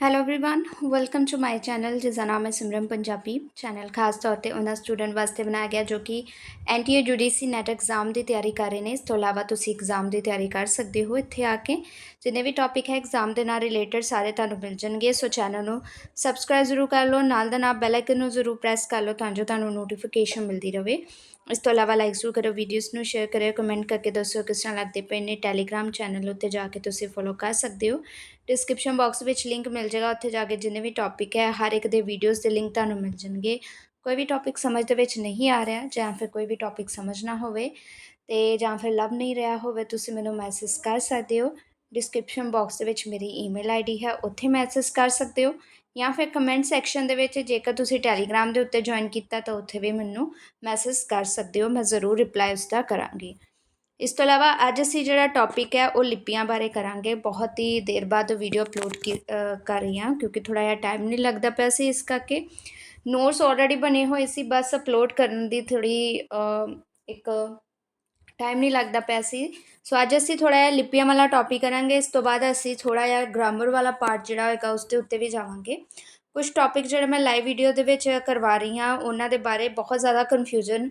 hello everyone welcome to my channel ਜਿਸ ਦਾ ਨਾਮ ਹੈ ਸਿਮਰਨ ਪੰਜਾਬੀ ਚੈਨਲ ਖਾਸ ਤੌਰ ਤੇ ਉਹਨਾਂ ਸਟੂਡੈਂਟ ਵਾਸਤੇ ਬਣਾਇਆ ਗਿਆ ਜੋ ਕਿ ਐਨਟੀਏ ਯੂਡੀਸੀ ਨੈਟ ਐਗਜ਼ਾਮ ਦੀ ਤਿਆਰੀ ਕਰ ਰਹੇ ਨੇ ਇਸ ਤੋਂ ਇਲਾਵਾ ਤੁਸੀਂ ਐਗਜ਼ਾਮ ਦੀ ਤਿਆਰੀ ਕਰ ਸਕਦੇ ਹੋ ਇੱਥੇ ਆ ਕੇ ਜਿੰਨੇ ਵੀ ਟੌਪਿਕ ਹੈ ਐਗਜ਼ਾਮ ਦੇ ਨਾਲ ਰਿਲੇਟਡ ਸਾਰੇ ਤੁਹਾਨੂੰ ਮਿਲ ਜਾਣਗੇ ਸੋ ਚੈਨਲ ਨੂੰ ਸਬਸਕ੍ਰਾਈਬ ਜ਼ਰੂਰ ਕਰ ਲਓ ਨਾਲ ਦਾ ਨਾਲ ਬੈਲ ਆਈਕਨ ਨੂੰ ਜ਼ਰੂਰ ਪ੍ਰੈਸ ਕਰ ਲਓ ਤਾਂ ਜੋ ਤੁਹਾਨੂੰ ਨੋਟੀਫਿਕੇਸ਼ਨ ਮਿਲਦੀ ਰਹੇ ਇਸ ਤੋਂ ਇਲਾਵਾ ਲਾਈਕ ਜ਼ਰੂਰ ਕਰੋ ਵੀਡੀਓਜ਼ ਨੂੰ ਸ਼ੇਅਰ ਕਰਿਓ ਕਮੈਂਟ ਕਰਕੇ ਦੱਸੋ ਕਿਸ ਤਰ੍ਹਾਂ ਲੱਗਦੇ ਪਏ ਨੇ ਟੈਲੀਗ੍ਰਾਮ ਚੈਨਲ ਉੱਤੇ ਜਾ ਕੇ ਤੁਸੀਂ ਫੋਲੋ ਕਰ ਸਕਦੇ ਹੋ। ਡਿਸਕ੍ਰਿਪਸ਼ਨ ਬਾਕਸ ਵਿੱਚ ਲਿੰਕ ਮਿਲ ਜਾਏਗਾ, ਉੱਥੇ ਜਾ ਕੇ ਜਿੰਨੇ ਵੀ ਟੌਪਿਕ ਹੈ, ਹਰ ਇੱਕ ਦੇ ਵੀਡੀਓਜ਼ ਦੇ ਲਿੰਕ ਤੁਹਾਨੂੰ ਮਿਲ ਜਾਣਗੇ। ਕੋਈ ਵੀ ਟੌਪਿਕ ਸਮਝ ਦੇ ਵਿੱਚ ਨਹੀਂ ਆ ਰਿਹਾ ਜਾਂ ਫਿਰ ਕੋਈ ਵੀ ਟੌਪਿਕ ਸਮਝਣਾ ਹੋਵੇ ਤੇ ਜਾਂ ਫਿਰ ਲੱਭ ਨਹੀਂ ਰਿਹਾ ਹੋਵੇ, ਤੁਸੀਂ ਮੈਨੂੰ ਮੈਸੇਜ ਕਰ ਸਕਦੇ ਹੋ। ਡਿਸਕ੍ਰਿਪਸ਼ਨ ਬਾਕਸ ਦੇ ਵਿੱਚ ਮੇਰੀ ਈਮੇਲ ਆਈਡੀ ਹੈ, ਉੱਥੇ ਮੈਸੇਜ ਕਰ ਸਕਦੇ ਹੋ। ਜਾਂ ਫਿਰ ਕਮੈਂਟ ਸੈਕਸ਼ਨ ਦੇ ਵਿੱਚ ਜੇਕਰ ਤੁਸੀਂ ਟੈਲੀਗ੍ਰਾਮ ਦੇ ਉੱਤੇ ਜੁਆਇਨ ਕੀਤਾ, ਤਾਂ ਉੱਥੇ ਵੀ ਮੈਨੂੰ ਮੈਸੇਜ ਕਰ ਸਕਦੇ ਹੋ, ਮੈਂ ਜ਼ਰੂਰ ਰਿਪਲਾਈ ਉਸ ਦਾ ਕਰਾਂਗੀ। ਇਸ ਤੋਂ ਇਲਾਵਾ ਅੱਜ ਅਸੀਂ ਜਿਹੜਾ ਟੌਪਿਕ ਹੈ, ਉਹ ਲਿਪੀਆਂ ਬਾਰੇ ਕਰਾਂਗੇ। ਬਹੁਤ ਹੀ ਦੇਰ ਬਾਅਦ ਵੀਡੀਓ ਅਪਲੋਡ ਕਰ ਰਹੀ ਹਾਂ, ਕਿਉਂਕਿ ਥੋੜਾ ਜਿਹਾ ਟਾਈਮ ਨਹੀਂ ਲੱਗਦਾ ਪਿਆ ਸੀ ਇਸ ਕਰਕੇ। ਨੋਟਸ ਆਲਰੇਡੀ ਬਣੇ ਹੋਏ ਸੀ, ਬਸ ਅਪਲੋਡ ਕਰਨ ਦੀ ਥੋੜੀ ਇੱਕ ਟਾਈਮ ਨਹੀਂ ਲੱਗਦਾ ਪਿਆ ਸੀ। ਸੋ ਅੱਜ ਅਸੀਂ ਥੋੜਾ ਜਿਹਾ ਲਿਪੀਆਂ ਵਾਲਾ ਟੌਪਿਕ ਕਰਾਂਗੇ। ਇਸ ਤੋਂ ਬਾਅਦ ਅਸੀਂ ਥੋੜਾ ਜਿਹਾ ਗ੍ਰਾਮਰ ਵਾਲਾ ਪਾਰਟ ਜਿਹੜਾ ਹੋਏਗਾ, ਉਸ ਦੇ ਉੱਤੇ ਵੀ ਜਾਵਾਂਗੇ। ਕੁਝ ਟੌਪਿਕ ਜਿਹੜੇ ਮੈਂ ਲਾਈਵ ਵੀਡੀਓ ਦੇ ਵਿੱਚ ਕਰਵਾ ਰਹੀ ਹਾਂ, ਉਹਨਾਂ ਦੇ ਬਾਰੇ ਬਹੁਤ ਜ਼ਿਆਦਾ ਕਨਫਿਊਜ਼ਨ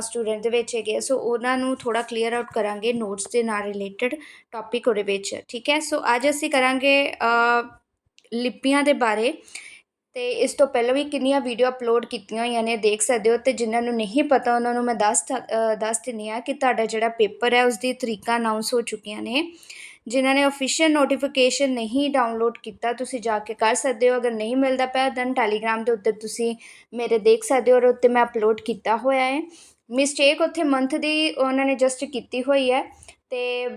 ਸਟੂਡੈਂਟ ਦੇ ਵਿੱਚ ਹੈਗੇ ਸੋ ਉਹਨਾਂ ਨੂੰ ਥੋੜਾ ਕਲੀਅਰ ਆਊਟ ਕਰਾਂਗੇ ਨੋਟਸ ਦੇ ਨਾਲ ਰਿਲੇਟਡ ਟੌਪਿਕ ਉਹਦੇ ਵਿੱਚ। ਠੀਕ ਹੈ? ਸੋ ਅੱਜ ਅਸੀਂ ਕਰਾਂਗੇ ਲਿਪੀਆਂ ਦੇ ਬਾਰੇ। ਅਤੇ ਇਸ ਤੋਂ ਪਹਿਲਾਂ ਵੀ ਕਿੰਨੀਆਂ ਵੀਡੀਓ ਅਪਲੋਡ ਕੀਤੀਆਂ ਹੋਈਆਂ ਨੇ, ਦੇਖ ਸਕਦੇ ਹੋ ਅਤੇ ਜਿਨ੍ਹਾਂ ਨੂੰ ਨਹੀਂ ਪਤਾ, ਉਹਨਾਂ ਨੂੰ ਮੈਂ ਦੱਸ ਦੱਸ ਦਿੰਦੀ ਹਾਂ ਕਿ ਤੁਹਾਡਾ ਜਿਹੜਾ ਪੇਪਰ ਹੈ ਉਸ ਦੀ ਤਰੀਕਾ ਅਨਾਉਂਸ ਹੋ ਚੁੱਕੀਆਂ ਨੇ। ਜਿਨ੍ਹਾਂ ਨੇ ਅਫੀਸ਼ੀਅਲ ਨੋਟੀਫਿਕੇਸ਼ਨ ਨਹੀਂ ਡਾਊਨਲੋਡ ਕੀਤਾ, ਤੁਸੀਂ ਜਾ ਕੇ ਕਰ ਸਕਦੇ ਹੋ, ਅਗਰ ਨਹੀਂ ਮਿਲਦਾ ਪਿਆ ਦੈਨ ਟੈਲੀਗ੍ਰਾਮ ਦੇ ਉੱਤੇ ਤੁਸੀਂ ਮੇਰੇ ਦੇਖ ਸਕਦੇ ਹੋ ਔਰ ਉੱਤੇ ਮੈਂ ਅਪਲੋਡ ਕੀਤਾ ਹੋਇਆ ਹੈ। ਮਿਸਟੇਕ ਉੱਥੇ ਮੰਥ ਦੀ ਉਹਨਾਂ ਨੇ ਜਸਟ ਕੀਤੀ ਹੋਈ ਹੈ ਤੇ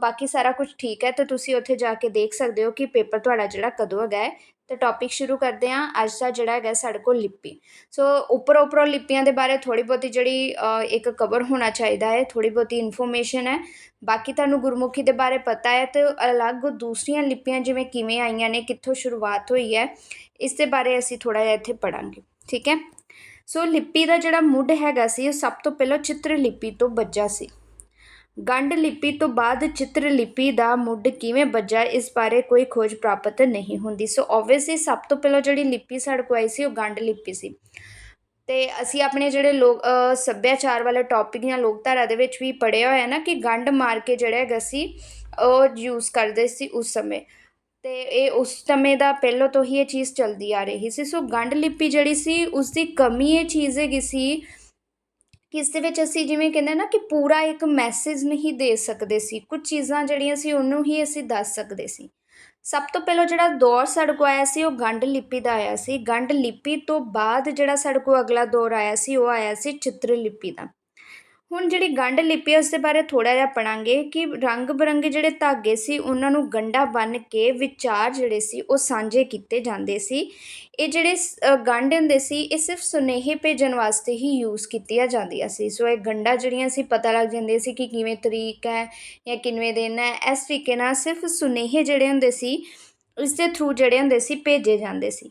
ਬਾਕੀ ਸਾਰਾ ਕੁਝ ਠੀਕ ਹੈ ਤਾਂ ਤੁਸੀਂ ਉੱਥੇ ਜਾ ਕੇ ਦੇਖ ਸਕਦੇ ਹੋ ਕਿ ਪੇਪਰ ਤੁਹਾਡਾ ਜਿਹੜਾ ਕਦੋਂ ਹੈਗਾ ਹੈ। ਤੇ ਟੌਪਿਕ ਸ਼ੁਰੂ ਕਰਦੇ ਹਾਂ ਅੱਜ ਦਾ ਜਿਹੜਾ ਹੈਗਾ ਸਾਡੇ ਕੋਲ ਲਿਪੀ। ਸੋ ਉੱਪਰ ਉੱਪਰੋਂ ਲਿਪੀਆਂ ਦੇ ਬਾਰੇ ਥੋੜੀ ਬਹੁਤੀ ਜਿਹੜੀ ਇੱਕ ਕਵਰ ਹੋਣਾ ਚਾਹੀਦਾ ਹੈ ਥੋੜੀ ਬਹੁਤੀ ਇਨਫੋਰਮੇਸ਼ਨ ਹੈ। ਬਾਕੀ ਤੁਹਾਨੂੰ ਗੁਰਮੁਖੀ ਦੇ ਬਾਰੇ ਪਤਾ ਹੈ ਤੇ ਅਲੱਗ ਦੂਸਰੀਆਂ ਲਿਪੀਆਂ ਜਿਵੇਂ ਕਿਵੇਂ ਆਈਆਂ ਨੇ, ਕਿੱਥੋਂ ਸ਼ੁਰੂਆਤ ਹੋਈ ਹੈ, ਇਸ ਦੇ ਬਾਰੇ ਅਸੀਂ ਥੋੜਾ ਜਿਹਾ ਇੱਥੇ ਪੜਾਂਗੇ ਠੀਕ ਹੈ? ਸੋ ਲਿਪੀ ਦਾ ਜਿਹੜਾ ਮੁੱਢ ਹੈਗਾ ਸੀ, ਉਹ ਸਭ ਤੋਂ ਪਹਿਲਾਂ ਚਿੱਤਰ ਲਿਪੀ ਤੋਂ ਬੱਜਾ ਸੀ। ਗੰਡ ਲਿਪੀ ਤੋਂ ਬਾਅਦ ਚਿੱਤਰ ਲਿਪੀ ਦਾ ਮੁੱਢ ਕਿਵੇਂ ਬੱਜਾ ਇਸ ਬਾਰੇ ਕੋਈ ਖੋਜ ਪ੍ਰਾਪਤ ਨਹੀਂ ਹੁੰਦੀ। ਸੋ ਆਬਵੀਅਸਲੀ ਸਭ ਤੋਂ ਪਹਿਲਾਂ ਜਿਹੜੀ ਲਿਪੀ ਸਾਡੇ ਕੋਲ ਆਈ ਸੀ, ਉਹ ਗੰਡ ਲਿਪੀ ਸੀ। ਤੇ ਅਸੀਂ ਆਪਣੇ ਜਿਹੜੇ ਲੋਕ ਸੱਭਿਆਚਾਰ ਵਾਲੇ ਟੌਪਿਕ ਜਾਂ ਲੋਕਧਾਰਾ ਦੇ ਵਿੱਚ ਵੀ ਪੜਿਆ ਹੋਇਆ ਨਾ ਕਿ ਗੰਡ ਮਾਰ ਕੇ ਜਿਹੜਾ ਹੈਗਾ ਸੀ, ਉਹ ਯੂਜ਼ ਕਰਦੇ ਸੀ ਉਸ ਸਮੇਂ। ਤੇ ਇਹ ਉਸ ਸਮੇਂ ਦਾ ਪਹਿਲਾਂ ਤੋਂ ਹੀ ਇਹ ਚੀਜ਼ ਚੱਲਦੀ ਆ ਰਹੀ ਸੀ। ਸੋ ਗੰਡ ਲਿਪੀ ਜਿਹੜੀ ਸੀ ਉਸ ਦੀ ਕਮੀ ਇਹ ਚੀਜ਼ ਹੈਗੀ ਸੀ ਕਿ ਇਸ ਦੇ ਵਿੱਚ ਅਸੀਂ ਜਿਵੇਂ ਕਹਿੰਦੇ ਨਾ ਕਿ ਪੂਰਾ ਇੱਕ ਮੈਸੇਜ ਨਹੀਂ ਦੇ ਸਕਦੇ ਸੀ। ਕੁਝ ਚੀਜ਼ਾਂ ਜਿਹੜੀਆਂ ਸੀ ਉਹਨੂੰ ਹੀ ਅਸੀਂ ਦੱਸ ਸਕਦੇ ਸੀ। ਸਭ ਤੋਂ ਪਹਿਲਾਂ ਜਿਹੜਾ ਦੌਰ ਸਾਡੇ ਕੋਲ ਆਇਆ ਸੀ, ਉਹ ਗੰਢ ਲਿਪੀ ਦਾ ਆਇਆ ਸੀ। ਗੰਢ ਲਿਪੀ ਤੋਂ ਬਾਅਦ ਜਿਹੜਾ ਸਾਡੇ ਕੋਲ ਅਗਲਾ ਦੌਰ ਆਇਆ ਸੀ, ਉਹ ਆਇਆ ਸੀ ਚਿੱਤਰ ਲਿਪੀ ਦਾ। ਹੁਣ ਜਿਹੜੀ ਗੰਢ ਲਿਪੀ ਹੈ ਉਸ ਦੇ ਬਾਰੇ ਥੋੜ੍ਹਾ ਜਿਹਾ ਪੜਾਂਗੇ ਕਿ ਰੰਗ ਬਿਰੰਗੇ ਜਿਹੜੇ ਧਾਗੇ ਸੀ, ਉਹਨਾਂ ਨੂੰ ਗੰਢਾਂ ਬੰਨ੍ਹ ਕੇ ਵਿਚਾਰ ਜਿਹੜੇ ਸੀ, ਉਹ ਸਾਂਝੇ ਕੀਤੇ ਜਾਂਦੇ ਸੀ। ਇਹ ਜਿਹੜੇ ਗੰਢ ਹੁੰਦੇ ਸੀ, ਇਹ ਸਿਰਫ ਸੁਨੇਹੇ ਭੇਜਣ ਵਾਸਤੇ ਹੀ ਯੂਜ਼ ਕੀਤੀਆਂ ਜਾਂਦੀਆਂ ਸੀ। ਸੋ ਇਹ ਗੰਢਾਂ ਜਿਹੜੀਆਂ ਸੀ, ਪਤਾ ਲੱਗ ਜਾਂਦੀਆਂ ਸੀ ਕਿ ਕਿਵੇਂ ਤਰੀਕ ਹੈ ਜਾਂ ਕਿੰਨੇ ਦਿਨ ਹੈ। ਇਸ ਤਰੀਕੇ ਨਾਲ ਸਿਰਫ ਸੁਨੇਹੇ ਜਿਹੜੇ ਹੁੰਦੇ ਸੀ, ਇਸ ਦੇ ਥਰੂ ਜਿਹੜੇ ਹੁੰਦੇ ਸੀ, ਭੇਜੇ ਜਾਂਦੇ ਸੀ।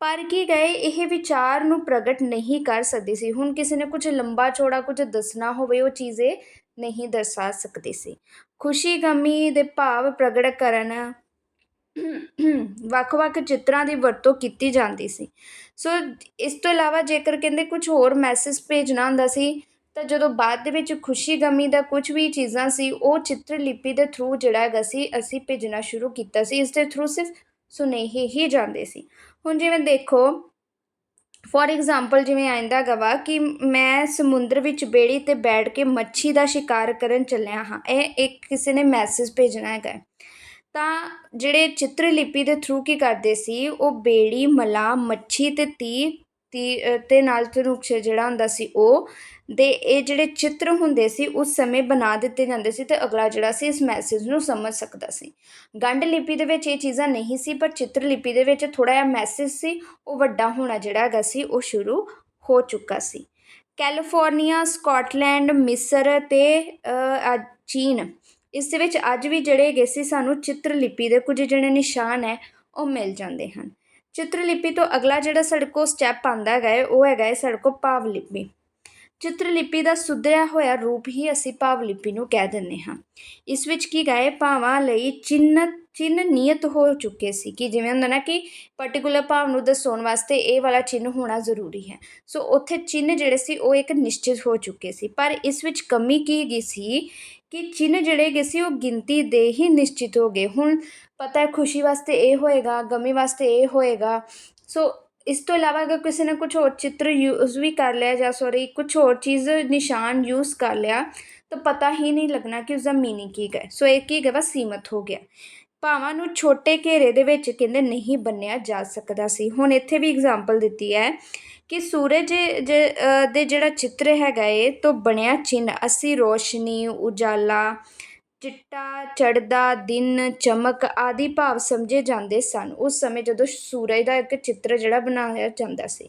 ਪਰ ਕੀ ਗਏ, ਇਹ ਵਿਚਾਰ ਨੂੰ ਪ੍ਰਗਟ ਨਹੀਂ ਕਰ ਸਕਦੀ ਸੀ। ਹੁਣ ਕਿਸੇ ਨੇ ਕੁਝ ਲੰਬਾ ਚੌੜਾ ਕੁਝ ਦੱਸਣਾ ਹੋਵੇ, ਉਹ ਚੀਜ਼ੇ ਨਹੀਂ ਦਰਸਾ ਸਕਦੀ ਸੀ। ਖੁਸ਼ੀ ਗਮੀ ਦੇ ਭਾਵ ਪ੍ਰਗਟ ਕਰਨ ਵੱਖ-ਵੱਖ ਚਿੱਤਰਾਂ ਦੀ ਵਰਤੋਂ ਕੀਤੀ ਜਾਂਦੀ ਸੀ। ਸੋ ਇਸ ਤੋਂ ਇਲਾਵਾ ਜੇਕਰ ਕਹਿੰਦੇ ਕੁਝ ਹੋਰ ਮੈਸੇਜ ਭੇਜਣਾ ਹੁੰਦਾ ਸੀ, ਤਾਂ ਜਦੋਂ ਬਾਅਦ ਦੇ ਵਿੱਚ ਖੁਸ਼ੀ ਗਮੀ ਦਾ ਕੁਝ ਵੀ ਚੀਜ਼ਾਂ ਸੀ, ਉਹ ਚਿੱਤਰ ਲਿਪੀ ਦੇ ਥਰੂ ਜਿਹੜਾ ਹੈਗਾ ਸੀ, ਅਸੀਂ ਭੇਜਣਾ ਸ਼ੁਰੂ ਕੀਤਾ ਸੀ। ਇਸ ਦੇ ਥਰੂ ਸਿਰਫ ਸੁਨੇਹੇ ਹੀ ਜਾਂਦੇ ਸੀ। ਹੁਣ ਜਿਵੇਂ ਦੇਖੋ ਫੋਰ ਐਗਜ਼ਾਮਪਲ ਜਿਵੇਂ ਆਇੰਦਾ ਗਵਾ ਕਿ ਮੈਂ ਸਮੁੰਦਰ ਵਿੱਚ ਬੇੜੀ ਤੇ ਬੈਠ ਕੇ ਮੱਛੀ ਦਾ ਸ਼ਿਕਾਰ ਕਰਨ ਚੱਲਿਆ ਹਾਂ, ਇਹ ਇੱਕ ਕਿਸੇ ਨੇ ਮੈਸੇਜ ਭੇਜਣਾ ਹੈਗਾ। ਤਾਂ ਜਿਹੜੇ ਚਿੱਤਰ ਲਿਪੀ ਦੇ ਥਰੂ ਕੀ ਕਰਦੇ ਸੀ, ਉਹ ਬੇੜੀ, ਮਲਾ, ਮੱਛੀ ਤੇ ਤੀ ਤੇ ਨਾਲ ਤਰੁਕਸ਼ ਜਿਹੜਾ ਹੁੰਦਾ ਸੀ ਉਹ, ਦੇ ਇਹ ਜਿਹੜੇ ਚਿੱਤਰ ਹੁੰਦੇ ਸੀ ਉਸ ਸਮੇਂ ਬਣਾ ਦਿੱਤੇ ਜਾਂਦੇ ਸੀ ਤੇ ਅਗਲਾ ਜਿਹੜਾ ਸੀ ਇਸ ਮੈਸੇਜ ਨੂੰ ਸਮਝ ਸਕਦਾ ਸੀ। ਗੰਢ ਲਿਪੀ ਦੇ ਵਿੱਚ ਇਹ ਚੀਜ਼ਾਂ ਨਹੀਂ ਸੀ, ਪਰ ਚਿੱਤਰ ਲਿਪੀ ਦੇ ਵਿੱਚ ਥੋੜਾ ਜਿਹਾ ਮੈਸੇਜ ਸੀ, ਉਹ ਵੱਡਾ ਹੋਣਾ ਜਿਹੜਾ ਹੈਗਾ ਸੀ, ਉਹ ਸ਼ੁਰੂ ਹੋ ਚੁੱਕਾ ਸੀ। ਕੈਲੀਫੋਰਨੀਆ, ਸਕਾਟਲੈਂਡ, ਮਿਸਰ ਤੇ ਚੀਨ, ਇਸ ਦੇ ਵਿੱਚ ਅੱਜ ਵੀ ਜਿਹੜੇ ਹੈਗੇ ਸੀ ਸਾਨੂੰ ਚਿੱਤਰ ਲਿਪੀ ਦੇ ਕੁਝ ਜਿਹੜੇ ਨਿਸ਼ਾਨ ਹੈ, ਉਹ ਮਿਲ ਜਾਂਦੇ ਹਨ। ਚਿੱਤਰਲਿਪੀ ਤੋਂ ਅਗਲਾ ਜਿਹੜਾ ਸਾਡੇ ਕੋਲ ਸਟੈਪ ਆਂਦਾ ਹੈਗਾ ਉਹ ਹੈਗਾ ਹੈ ਸਾਡੇ ਕੋਲ ਭਾਵ ਲਿਪੀ ਚਿੱਤਰ ਦਾ ਸੁਧਰਿਆ ਹੋਇਆ ਰੂਪ ਹੀ ਅਸੀਂ ਭਾਵ ਲਿਪੀ ਨੂੰ ਕਹਿ ਦਿੰਦੇ ਹਾਂ। ਇਸ ਵਿੱਚ ਕੀ ਗਾਏ ਭਾਵਾਂ ਲਈ ਚਿੰਨਤ ਚਿੰਨ੍ਹ ਨਿਯਤ ਹੋ ਚੁੱਕੇ ਸੀ ਕਿ ਜਿਵੇਂ ਹੁੰਦਾ ਨਾ ਕਿ ਪਾਰਟਿਕੂਲਰ ਭਾਵ ਨੂੰ ਦਰਸਾਉਣ ਵਾਸਤੇ ਇਹ ਵਾਲਾ ਚਿੰਨ੍ਹ ਹੋਣਾ ਜ਼ਰੂਰੀ ਹੈ। ਸੋ ਉੱਥੇ ਚਿੰਨ੍ਹ ਜਿਹੜੇ ਸੀ ਉਹ ਇੱਕ ਨਿਸ਼ਚਿਤ ਹੋ ਚੁੱਕੇ ਸੀ। ਪਰ ਇਸ ਵਿੱਚ ਕਮੀ ਕੀ ਗਈ ਸੀ ਕਿ ਚਿੰਨ੍ਹ ਜਿਹੜੇ ਹੈਗੇ ਸੀ ਉਹ ਗਿਣਤੀ ਦੇ ਹੀ ਨਿਸ਼ਚਿਤ ਹੋ ਗਏ। ਹੁਣ ਪਤਾ ਹੈ ਖੁਸ਼ੀ ਵਾਸਤੇ ਇਹ ਹੋਏਗਾ, ਗਮੀ ਵਾਸਤੇ ਇਹ ਹੋਏਗਾ। ਸੋ ਇਸ ਤੋਂ ਇਲਾਵਾ ਅਗਰ ਕਿਸੇ ਨੇ ਕੁਝ ਹੋਰ ਚਿੱਤਰ ਯੂਜ਼ ਵੀ ਕਰ ਲਿਆ ਜਾਂ ਸੌਰੀ ਕੁਝ ਹੋਰ ਚੀਜ਼ ਨਿਸ਼ਾਨ ਯੂਜ਼ ਕਰ ਲਿਆ ਤਾਂ ਪਤਾ ਹੀ ਨਹੀਂ ਲੱਗਣਾ ਕਿ ਉਸਦਾ ਮੀਨਿੰਗ ਕੀ ਹੈ ਸੋ ਇਹ ਕੀ ਹੈਗਾ ਵਾ ਸੀਮਤ ਹੋ ਗਿਆ। ਭਾਵਾਂ ਨੂੰ ਛੋਟੇ ਘੇਰੇ ਦੇ ਵਿੱਚ ਕਹਿੰਦੇ ਨਹੀਂ ਬੰਨਿਆ ਜਾ ਸਕਦਾ ਸੀ। ਹੁਣ ਇੱਥੇ ਵੀ ਇਗਜ਼ਾਮਪਲ ਦਿੱਤੀ ਹੈ ਕਿ ਸੂਰਜ ਜ- ਦੇ ਜਿਹੜਾ ਚਿੱਤਰ ਹੈਗਾ ਏ, ਤੋਂ ਬਣਿਆ ਚਿੰਨ੍ਹ, ਅਸੀਂ ਰੋਸ਼ਨੀ, ਉਜਾਲਾ, ਚਿੱਟਾ, ਚੜ੍ਹਦਾ, ਦਿਨ, ਚਮਕ ਆਦਿ ਭਾਵ ਸਮਝੇ ਜਾਂਦੇ ਸਨ। ਉਸ ਸਮੇਂ ਜਦੋਂ ਸੂਰਜ ਦਾ ਇੱਕ ਚਿੱਤਰ ਜਿਹੜਾ ਬਣਾਇਆ ਜਾਂਦਾ ਸੀ,